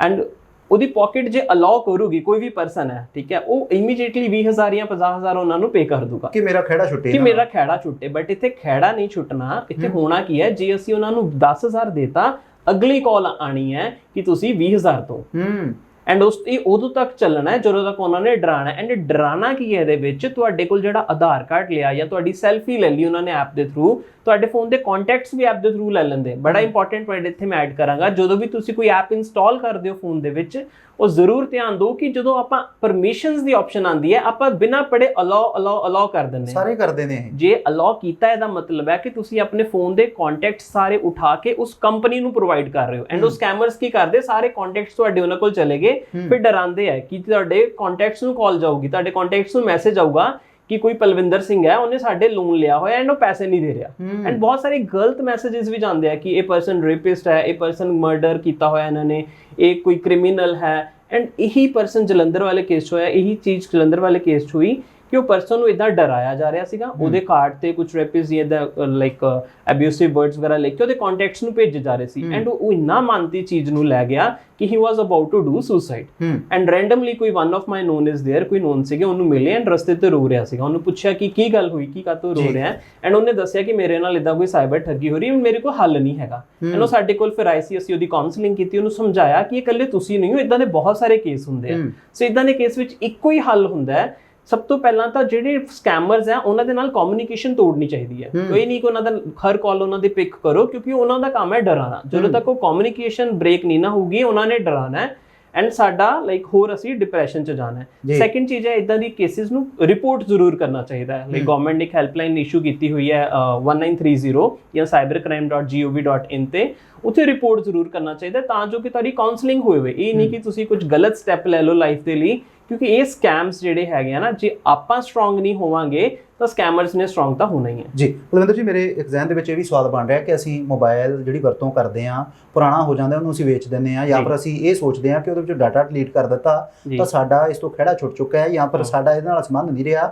[SPEAKER 2] ਐਂਡ ਉਹਦੀ ਪਾਕਟ ਜੇ ਅਲਾਉ ਕਰੂਗੀ ਕੋਈ ਵੀ ਪਰਸਨ ਹੈ ਠੀਕ ਹੈ ਉਹ ਇਮੀਡੀਏਟਲੀ 20000 ਜਾਂ 50000 ਉਹਨਾਂ ਨੂੰ ਪੇ ਕਰ ਦੂਗਾ।
[SPEAKER 1] ਕਿ ਮੇਰਾ ਖੇੜਾ ਛੁੱਟੇ
[SPEAKER 2] ਕਿ। ਮੇਰਾ ਖਹਿੜਾ ਛੁੱਟੇ ਬਟ ਇੱਥੇ ਖਹਿੜਾ ਨਹੀਂ ਛੁੱਟਣਾ ਇੱਥੇ। ਹੋਣਾ ਕੀ ਹੈ ਜੇ ਅਸੀਂ ਉਹਨਾਂ ਨੂੰ 10000 ਦੇਤਾ ਅਗਲੀ ਕਾਲ ਆਣੀ ਹੈ ਕਿ ਤੁਸੀਂ 20000 ਤੋਂ
[SPEAKER 1] ਹੂੰ।
[SPEAKER 2] ਐਂਡ ਉਸ ਇਹ ਉਦੋਂ ਤੱਕ ਚੱਲਣਾ ਹੈ ਜਦੋਂ ਤੱਕ ਉਹਨਾਂ ਨੇ ਡਰਾਣਾ ਐਂਡ ਡਰਾਣਾ ਕੀ ਹੈ ਇਹਦੇ ਵਿੱਚ? ਤੁਹਾਡੇ ਕੋਲ ਜਿਹੜਾ ਆਧਾਰ ਕਾਰਡ ਲਿਆ ਜਾਂ ਤੁਹਾਡੀ ਸੈਲਫੀ ਲੈ ਲਈ ਉਹਨਾਂ ਨੇ ਐਪ ਦੇ ਥਰੂ ਤੁਹਾਡੇ ਫੋਨ ਦੇ ਕੰਟੈਕਟਸ ਵੀ ਐਪ ਦੇ ਥਰੂ ਲੈ ਲੈਂਦੇ ਬੜਾ ਇੰਪੋਰਟੈਂਟ ਪੁਆਇੰਟ ਇੱਥੇ ਮੈਂ ਐਡ ਕਰਾਂਗਾ। ਜਦੋਂ ਵੀ ਤੁਸੀਂ ਕੋਈ ਐਪ ਇੰਸਟਾਲ ਕਰਦੇ ਹੋ ਫੋਨ ਦੇ ਵਿੱਚ ਉਹ ਜ਼ਰੂਰ ਧਿਆਨ ਦਿਓ ਕਿ ਜਦੋਂ ਆਪਾਂ ਪਰਮਿਸ਼ਨਸ ਦੀ ਆਪਸ਼ਨ ਆਂਦੀ ਹੈ ਆਪਾਂ ਬਿਨਾਂ ਪੜੇ ਅਲਾਉ ਅਲਾਉ ਅਲਾਉ ਕਰ ਦਿੰਦੇ ਹਾਂ।
[SPEAKER 1] ਸਾਰੇ ਕਰਦੇ ਨੇ ਇਹ।
[SPEAKER 2] ਜੇ ਅਲਾਉ ਕੀਤਾ ਇਹਦਾ ਮਤਲਬ ਹੈ ਕਿ ਤੁਸੀਂ ਆਪਣੇ ਫੋਨ ਦੇ ਕੰਟੈਕਟ ਸਾਰੇ ਉਠਾ ਕੇ ਉਸ ਕੰਪਨੀ ਨੂੰ ਪ੍ਰੋਵਾਈਡ ਕਰ ਰਹੇ ਹੋ। ਐਂਡ ਉਹ ਸਕੈਮਰਸ ਕੀ ਕਰਦੇ? ਸਾਰੇ ਕੰਟੈਕਟਸ ਤੁਹਾਡੇ ਉਹਨਾਂ ਕੋਲ ਚਲੇ ਗਏ। ਫਿਰ ਡਰਾਉਂਦੇ ਆ ਕਿ ਤੁਹਾਡੇ ਕੰਟੈਕਟਸ ਨੂੰ ਕਾਲ ਜਾਊਗੀ ਤੁਹਾਡੇ ਕੰਟੈਕਟਸ ਨੂੰ ਮੈਸੇਜ ਆਊਗਾ ਕਿ ਕੋਈ ਪਲਵਿੰਦਰ ਸਿੰਘ ਹੈ ਉਹਨੇ ਸਾਡੇ ਲੋਨ ਲਿਆ ਹੋਇਆ ਐਂਡ ਉਹ ਪੈਸੇ ਨਹੀਂ ਦੇ ਰਿਹਾ। ਐਂਡ ਬਹੁਤ ਸਾਰੇ ਗਲਤ ਮੈਸੇजेस ਵੀ ਜਾਂਦੇ ਆ ਕਿ ਇਹ ਪਰਸਨ ਰੇਪਿਸਟ ਹੈ ਇਹ ਪਰਸਨ ਮਰਡਰ ਕੀਤਾ ਹੋਇਆ ਇਹਨਾਂ ਨੇ ਇਹ ਕੋਈ ਕ੍ਰਿਮੀਨਲ ਹੈ ਐਂਡ ਇਹੀ ਪਰਸਨ ਜਲੰਧਰ ਵਾਲੇ ਕੇਸ 'ਚ ਹੋਇਆ ਇਹੀ ਚੀਜ਼ ਜਲੰਧਰ ਵਾਲੇ ਕੇਸ 'ਚ ਹੋਈ ਕਿ ਉਹ ਪਰਸਨ ਨੂੰ ਇਦਾਂ ਡਰਾਇਆ ਜਾ ਰਿਹਾ ਸੀਗਾ ਉਹਦੇ ਕਾਰਡ ਤੇ ਕੁਝ ਰੈਪਿਸ ਜਾਂ ਦਾ ਲਾਈਕ ਅਬਿਊਸਿਵ ਵਰਡਸ ਵਗੈਰਾ ਲਿਖ ਕੇ ਉਹਦੇ ਕੰਟੈਕਟਸ ਨੂੰ ਭੇਜੇ ਜਾ ਰਹੇ ਸੀ ਐਂਡ ਉਹ ਇੰਨਾ ਮੰਨਤੀ ਚੀਜ਼ ਨੂੰ ਲੈ ਗਿਆ ਕਿ he was about to do suicide
[SPEAKER 1] ਹੂੰ
[SPEAKER 2] ਐਂਡ ਰੈਂਡਮਲੀ ਕੋਈ one of my known is there ਕੋਈ ਨੋਨ ਸੀਗੇ ਉਹਨੂੰ ਮਿਲੇ ਐਂਡ ਰਸਤੇ ਤੇ ਰੋ ਰਿਹਾ ਸੀਗਾ ਉਹਨੂੰ ਪੁੱਛਿਆ ਕਿ ਕੀ ਗੱਲ ਹੋਈ ਕੀ ਕਾਤੋਂ ਰੋ
[SPEAKER 1] ਜੀ।
[SPEAKER 2] ਰਿਹਾ ਐਂਡ ਉਹਨੇ ਦੱਸਿਆ ਕਿ ਮੇਰੇ ਨਾਲ ਇਦਾਂ ਕੋਈ ਸਾਈਬਰ ਠੱਗੀ ਹੋ ਰਹੀ ਹੈ ਮੇਰੇ ਕੋਲ ਹੱਲ ਨਹੀਂ ਹੈਗਾ ਐਂਡ ਉਹ ਸਾਡੇ ਕੋਲ ਫਿਰ ਆਈ ਸੀ ਅਸੀਂ ਉਹਦੀ ਕਾਉਂਸਲਿੰਗ ਕੀਤੀ ਉਹਨੂੰ ਸਮਝਾਇਆ ਕਿ ਇਹ ਇਕੱਲੇ ਤੁਸੀਂ ਨਹੀਂ ਹੋ ਇਦਾਂ ਦੇ ਬਹੁਤ ਸਾਰੇ ਕੇਸ ਹੁੰਦੇ ਆ
[SPEAKER 1] ਹੂੰ।
[SPEAKER 2] ਸੋ ਇਦਾਂ ਦੇ ਕੇਸ ਵਿੱਚ ਇੱਕੋ ਹੀ ਹੱਲ ਹੁੰਦਾ ਹੈ ਸਭ ਤੋਂ ਪਹਿਲਾਂ ਤਾਂ ਜਿਹੜੇ ਸਕੈਮਰਸ ਆ ਉਹਨਾਂ ਦੇ ਨਾਲ ਕਮਿਊਨੀਕੇਸ਼ਨ ਤੋੜਨੀ ਚਾਹੀਦੀ ਹੈ। ਕੋਈ ਨਹੀਂ ਕਿ ਉਹਨਾਂ ਦਾ ਹਰ ਕਾਲ ਉਹਨਾਂ ਦੀ ਪਿਕ ਕਰੋ ਕਿਉਂਕਿ ਉਹਨਾਂ ਦਾ ਕੰਮ ਹੈ ਡਰਾਣਾ ਜਦੋਂ ਤੱਕ ਉਹ ਕਮਿਊਨੀਕੇਸ਼ਨ ਬ੍ਰੇਕ ਨਹੀਂ ਨਾ ਹੋਊਗੀ ਉਹਨਾਂ ਨੇ ਡਰਾਣਾ ਹੈ। ਐਂਡ ਸਾਡਾ ਲਾਈਕ ਹੋਰ ਅਸੀਂ ਡਿਪਰੈਸ਼ਨ ਚ ਜਾਣਾ ਹੈ। ਸੈਕਿੰਡ ਚੀਜ਼ ਹੈ ਇਦਾਂ ਦੀ ਕੇਸਿਸ ਨੂੰ ਰਿਪੋਰਟ ਜ਼ਰੂਰ ਕਰਨਾ ਚਾਹੀਦਾ ਹੈ। ਲਾਈਕ ਗਵਰਨਮੈਂਟ ਨੇ ਇੱਕ ਹੈਲਪਲਾਈਨ ਇਸ਼ੂ ਕੀਤੀ ਹੋਈ ਹੈ ਅ, 1930 ਜਾਂ cybercrime.gov.in ਤੇ। ਉੱਥੇ ਰਿਪੋਰਟ ਜ਼ਰੂਰ ਕਰਨਾ ਚਾਹੀਦਾ ਤਾਂ ਜੋ ਕਿ ਤੁਹਾਡੀ ਕਾਉਂਸਲਿੰਗ ਹੋਵੇ ਇਹ ਨਹੀਂ ਕਿ ਤੁਸੀਂ ਕੁਝ ਗਲਤ ਸਟੈਪ ਲੈ ਲਓ ਲਾਈਫ ਦੇ ਲਈ। ਕਿਉਂਕਿ ਇਹ ਸਕੈਮਸ ਜਿਹੜੇ ਹੈਗੇ ਆ ਨਾ ਜੇ ਆਪਾਂ ਸਟਰੋਂਗ ਨਹੀਂ ਹੋਵਾਂਗੇ ਤਾਂ ਸਕੈਮਰਸ ਨੇ ਸਟਰੋਂਗ ਤਾਂ ਹੋਣਾ ਹੀ ਹੈ
[SPEAKER 1] ਜੀ ਬਲਵਿੰਦਰ ਜੀ ਮੇਰੇ ਜ਼ਹਿਨ ਦੇ ਵਿੱਚ ਇਹ ਵੀ ਸਵਾਲ ਬਣ ਰਿਹਾ ਕਿ ਅਸੀਂ ਮੋਬਾਈਲ ਜਿਹੜੀ ਵਰਤੋਂ ਕਰਦੇ ਆ ਪੁਰਾਣਾ ਹੋ ਜਾਂਦਾ ਉਹਨੂੰ ਅਸੀਂ ਵੇਚ ਦਿੰਦੇ ਆ ਜਾਂ। ਫਿਰ ਅਸੀਂ ਇਹ ਸੋਚਦੇ ਆ ਕਿ ਉਹਦੇ ਵਿੱਚੋਂ ਡਾਟਾ ਡਿਲੀਟ ਕਰ ਦਿੱਤਾ। ਤਾਂ ਸਾਡਾ ਇਸ ਤੋਂ ਖਿਹੜਾ ਛੁੱਟ ਚੁੱਕਾ ਹੈ ਜਾਂ ਫਿਰ। ਸਾਡਾ ਇਹਦੇ ਨਾਲ ਸੰਬੰਧ ਨਹੀਂ ਰਿਹਾ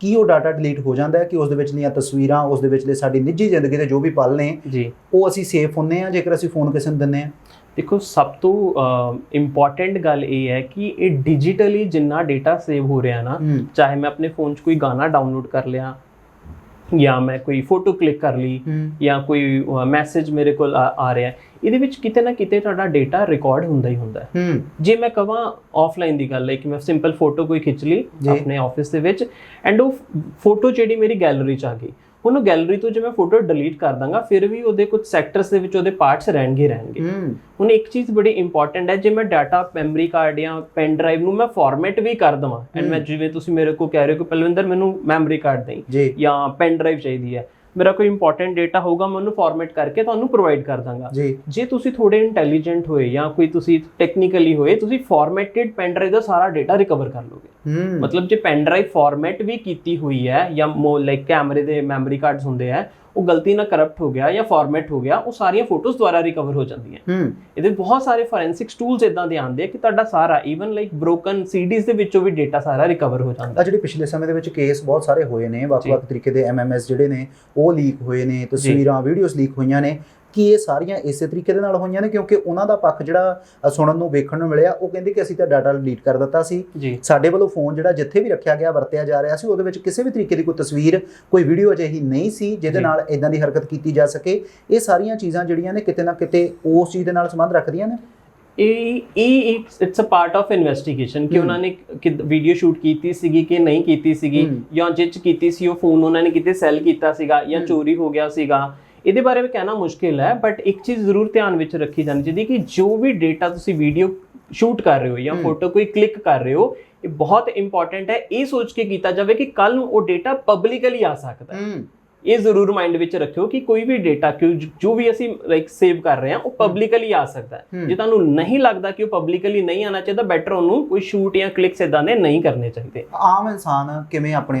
[SPEAKER 1] ਕੀ ਉਹ ਡਾਟਾ ਡਿਲੀਟ ਹੋ ਜਾਂਦਾ ਹੈ ਕਿ ਉਸ ਦੇ ਵਿੱਚ ਦੀਆਂ ਤਸਵੀਰਾਂ ਉਸ ਦੇ ਵਿਚਲੇ ਸਾਡੀ ਨਿੱਜੀ ਜ਼ਿੰਦਗੀ ਦੇ ਜੋ ਵੀ ਪਲ ਨੇ ਉਹ ਅਸੀਂ ਸੇਫ ਹੁੰਨੇ ਆ ਜੇਕਰ ਅਸੀਂ ਫੋਨ ਕਿਸੇ ਨੂੰ ਦਿੰਨੇ ਆ
[SPEAKER 2] ਦੇਖੋ ਸਭ ਤੋਂ ਇੰਪੋਰਟੈਂਟ ਗੱਲ ਇਹ ਹੈ ਕਿ ਇਹ ਡਿਜੀਟਲੀ ਜਿੰਨਾ ਡੇਟਾ ਸੇਵ ਹੋ ਰਿਹਾ ਨਾ ਚਾਹੇ ਮੈਂ ਆਪਣੇ ਫੋਨ 'ਚ ਕੋਈ ਗਾਣਾ ਡਾਊਨਲੋਡ ਕਰ ਲਿਆ ਜਾਂ ਮੈਂ ਕੋਈ ਫੋਟੋ ਕਲਿੱਕ ਕਰ ਲਈ ਜਾਂ ਕੋਈ ਮੈਸੇਜ ਮੇਰੇ ਕੋਲ ਆ ਰਿਹਾ ਇਹਦੇ ਵਿੱਚ ਕਿਤੇ ਨਾ ਕਿਤੇ ਤੁਹਾਡਾ ਡੇਟਾ ਰਿਕਾਰਡ ਹੁੰਦਾ ਹੀ ਹੁੰਦਾ ਹੈ। ਜੇ ਮੈਂ ਕਹਾਂ ਆਫਲਾਈਨ ਦੀ ਗੱਲ ਹੈ ਕਿ ਮੈਂ ਸਿੰਪਲ ਫੋਟੋ ਕੋਈ ਖਿੱਚ ਲਈ। ਆਪਣੇ ਆਫਿਸ ਦੇ ਵਿੱਚ ਐਂਡ ਉਹ ਫੋਟੋ ਜਿਹੜੀ ਮੇਰੀ ਗੈਲਰੀ 'ਚ ਆ ਗਈ ਉਹਨੂੰ ਗੈਲਰੀ ਤੋਂ ਜੇ ਮੈਂ ਫੋਟੋ ਡਿਲੀਟ ਕਰ ਦਾਂਗਾ ਫਿਰ ਵੀ ਉਹਦੇ ਕੁਝ ਸੈਕਟਰਸ ਦੇ ਵਿੱਚ ਉਹਦੇ ਪਾਰਟਸ ਰਹਿਣਗੇ ਰਹਿਣਗੇ। ਹੁਣ ਇੱਕ ਚੀਜ਼ ਬੜੀ ਇੰਪੋਰਟੈਂਟ ਹੈ ਜੇ ਮੈਂ ਡਾਟਾ ਮੈਮਰੀ ਕਾਰਡ ਜਾਂ ਪੈਨ ਡਰਾਈਵ ਨੂੰ ਮੈਂ ਫਾਰਮੈਟ ਵੀ ਕਰ ਦਵਾਂ ਐਂਡ ਮੈਂ ਜਿਵੇਂ ਤੁਸੀਂ ਮੇਰੇ ਕੋਲ ਕਹਿ ਰਹੇ ਹੋ ਕਿ ਪਲਵਿੰਦਰ ਮੈਨੂੰ ਮੈਮਰੀ ਕਾਰਡ ਦੇਈ
[SPEAKER 1] ਜਾਂ।
[SPEAKER 2] ਪੈਨ ਡਰਾਈਵ ਚਾਹੀਦੀ ਹੈ ਮੇਰਾ ਕੋਈ ਇੰਪੋਰਟੈਂਟ ਡਾਟਾ ਹੋਊਗਾ ਮੈਂ ਉਹਨੂੰ ਫਾਰਮੈਟ ਕਰਕੇ ਤੁਹਾਨੂੰ ਪ੍ਰੋਵਾਈਡ ਕਰ ਦਾਂਗਾ।
[SPEAKER 1] ਜੀ।
[SPEAKER 2] ਤੁਸੀਂ ਥੋੜੇ ਇੰਟੈਲੀਜੈਂਟ ਹੋਏ ਜਾਂ ਕੋਈ ਤੁਸੀਂ ਟੈਕਨੀਕਲੀ ਹੋਏ ਤੁਸੀਂ ਫਾਰਮੈਟਡ ਪੈਨ ਡਰਾਈਵ ਦਾ ਸਾਰਾ ਡਾਟਾ ਰਿਕਵਰ ਕਰ ਲੋਗੇ। ਮਤਲਬ ਜੇ ਪੈਨ ਡਰਾਈਵ ਫਾਰਮੈਟ ਵੀ ਕੀਤੀ ਹੋਈ ਹੈ ਜਾਂ ਲਾਈਕ ਕੈਮਰੇ ਦੇ ਮੈਮਰੀ ਕਾਰਡਸ ਹੁੰਦੇ ਆ ਉਹ ਗਲਤੀ ਨਾਲ ਕਰਪਟ ਹੋ ਗਿਆ ਜਾਂ ਫਾਰਮੈਟ ਹੋ ਗਿਆ ਉਹ ਸਾਰੀਆਂ ਫੋਟੋਜ਼ ਦੁਆਰਾ ਰਿਕਵਰ ਹੋ ਜਾਂਦੀਆਂ।
[SPEAKER 1] ਹੂੰ।
[SPEAKER 2] ਇਹਦੇ ਬਹੁਤ ਸਾਰੇ ਫੋਰੈਂਸਿਕਸ ਟੂਲਸ ਇਦਾਂ ਦੇ ਆਉਂਦੇ ਆ ਕਿ ਤੁਹਾਡਾ ਸਾਰਾ ਈਵਨ ਲਾਈਕ ਬ੍ਰੋਕਨ ਸੀਡੀਜ਼ ਦੇ ਵਿੱਚੋਂ ਵੀ ਡਾਟਾ ਸਾਰਾ ਰਿਕਵਰ ਹੋ ਜਾਂਦਾ।
[SPEAKER 1] ਆ ਜਿਹੜੇ ਪਿਛਲੇ ਸਮੇਂ ਦੇ ਵਿੱਚ ਕੇਸ ਬਹੁਤ ਸਾਰੇ ਹੋਏ ਨੇ ਵੱਖ-ਵੱਖ ਤਰੀਕੇ ਦੇ ਐਮਐਮਐਸ ਜਿਹੜੇ ਨੇ ਉਹ ਲੀਕ ਹੋਏ ਨੇ ਤਸਵੀਰਾਂ ਵੀਡੀਓਜ਼ ਲੀਕ ਹੋਈਆਂ ਨੇ। ਕੀ ਇਹ ਸਾਰੀਆਂ ਇਸੇ ਤਰੀਕੇ ਦੇ ਨਾਲ ਹੋਈਆਂ ਨੇ ਕਿਉਂਕਿ ਉਹਨਾਂ ਦਾ ਪੱਖ ਜਿਹੜਾ ਸੁਣਨ ਨੂੰ ਵੇਖਣ ਨੂੰ ਮਿਲਿਆ ਉਹ ਕਹਿੰਦੇ ਕਿ ਅਸੀਂ ਤਾਂ ਡਾਟਾ ਡਿਲੀਟ ਕਰ ਦਿੱਤਾ ਸੀ ਸਾਡੇ ਵੱਲੋਂ ਫੋਨ ਜਿਹੜਾ ਜਿੱਥੇ ਵੀ ਰੱਖਿਆ ਗਿਆ ਵਰਤਿਆ ਜਾ ਰਿਹਾ ਸੀ ਉਹਦੇ ਵਿੱਚ ਕਿਸੇ ਵੀ ਤਰੀਕੇ ਦੀ ਕੋਈ ਤਸਵੀਰ ਕੋਈ ਵੀਡੀਓ ਅਜਿਹੀ ਨਹੀਂ ਸੀ ਜਿਹਦੇ। ਨਾਲ ਇਦਾਂ ਦੀ ਹਰਕਤ ਕੀਤੀ ਜਾ ਸਕੇ ਇਹ ਸਾਰੀਆਂ ਚੀਜ਼ਾਂ ਜਿਹੜੀਆਂ ਨੇ ਕਿਤੇ ਨਾ ਕਿਤੇ ਉਸ ਚੀਜ਼ ਦੇ ਨਾਲ ਸੰਬੰਧ ਰੱਖਦੀਆਂ ਨੇ
[SPEAKER 2] ਇਹ ਇਹ it's a part of investigation ਕਿ। ਉਹਨਾਂ ਨੇ ਵੀਡੀਓ ਸ਼ੂਟ ਕੀਤੀ ਸੀਗੀ ਕਿ ਨਹੀਂ ਕੀਤੀ ਸੀਗੀ। ਜਾਂ ਜਿੱਚ ਕੀਤੀ ਸੀ ਉਹ ਫੋਨ ਉਹਨਾਂ ਨੇ ਕਿਤੇ ਸੈਲ ਕੀਤਾ ਸੀਗਾ ਜਾਂ। ਚੋਰੀ ਹੋ ਗਿਆ ਸੀਗਾ ਇਹਦੇ ਬਾਰੇ ਵੀ ਕਹਿਣਾ ਮੁਸ਼ਕਿਲ ਹੈ ਬਟ ਇੱਕ ਚੀਜ਼ ਜ਼ਰੂਰ ਧਿਆਨ ਵਿੱਚ ਰੱਖੀ ਜਾਣੀ ਚਾਹੀਦੀ ਕਿ ਜੋ ਵੀ ਡੇਟਾ ਤੁਸੀਂ ਵੀਡੀਓ ਸ਼ੂਟ ਕਰ ਰਹੇ ਹੋ ਜਾਂ। ਫੋਟੋ ਕੋਈ ਕਲਿੱਕ ਕਰ ਰਹੇ ਹੋ ਇਹ ਬਹੁਤ ਇੰਪੋਰਟੈਂਟ ਹੈ। ਇਹ ਸੋਚ ਕੇ ਕੀਤਾ ਜਾਵੇ ਕਿ ਕੱਲ ਨੂੰ ਉਹ ਡੇਟਾ ਪਬਲਿਕਲੀ ਆ ਸਕਦਾ ਹੈ। ਇਹ ਜ਼ਰੂਰ ਮਾਈਂਡ ਵਿੱਚ ਰੱਖਿਓ ਕਿ ਕੋਈ ਵੀ ਡੇਟਾ ਕਿ ਜੋ ਵੀ ਅਸੀਂ ਲਾਈਕ ਸੇਵ ਕਰ ਰਹੇ ਹਾਂ ਉਹ ਪਬਲਿਕਲੀ ਆ ਸਕਦਾ ਹੈ। ਜੇ ਤੁਹਾਨੂੰ ਨਹੀਂ ਲੱਗਦਾ ਕਿ ਉਹ ਪਬਲਿਕਲੀ ਨਹੀਂ ਆਣਾ ਚਾਹੀਦਾ ਬੈਟਰ ਉਹਨੂੰ ਕੋਈ ਸ਼ੂਟ ਜਾਂ ਕਲਿੱਕਸ ਇਦਾਂ ਦੇ ਨਹੀਂ ਕਰਨੇ ਚਾਹੀਦੇ।
[SPEAKER 1] ਆਮ ਇਨਸਾਨ ਕਿਵੇਂ ਆਪਣੇ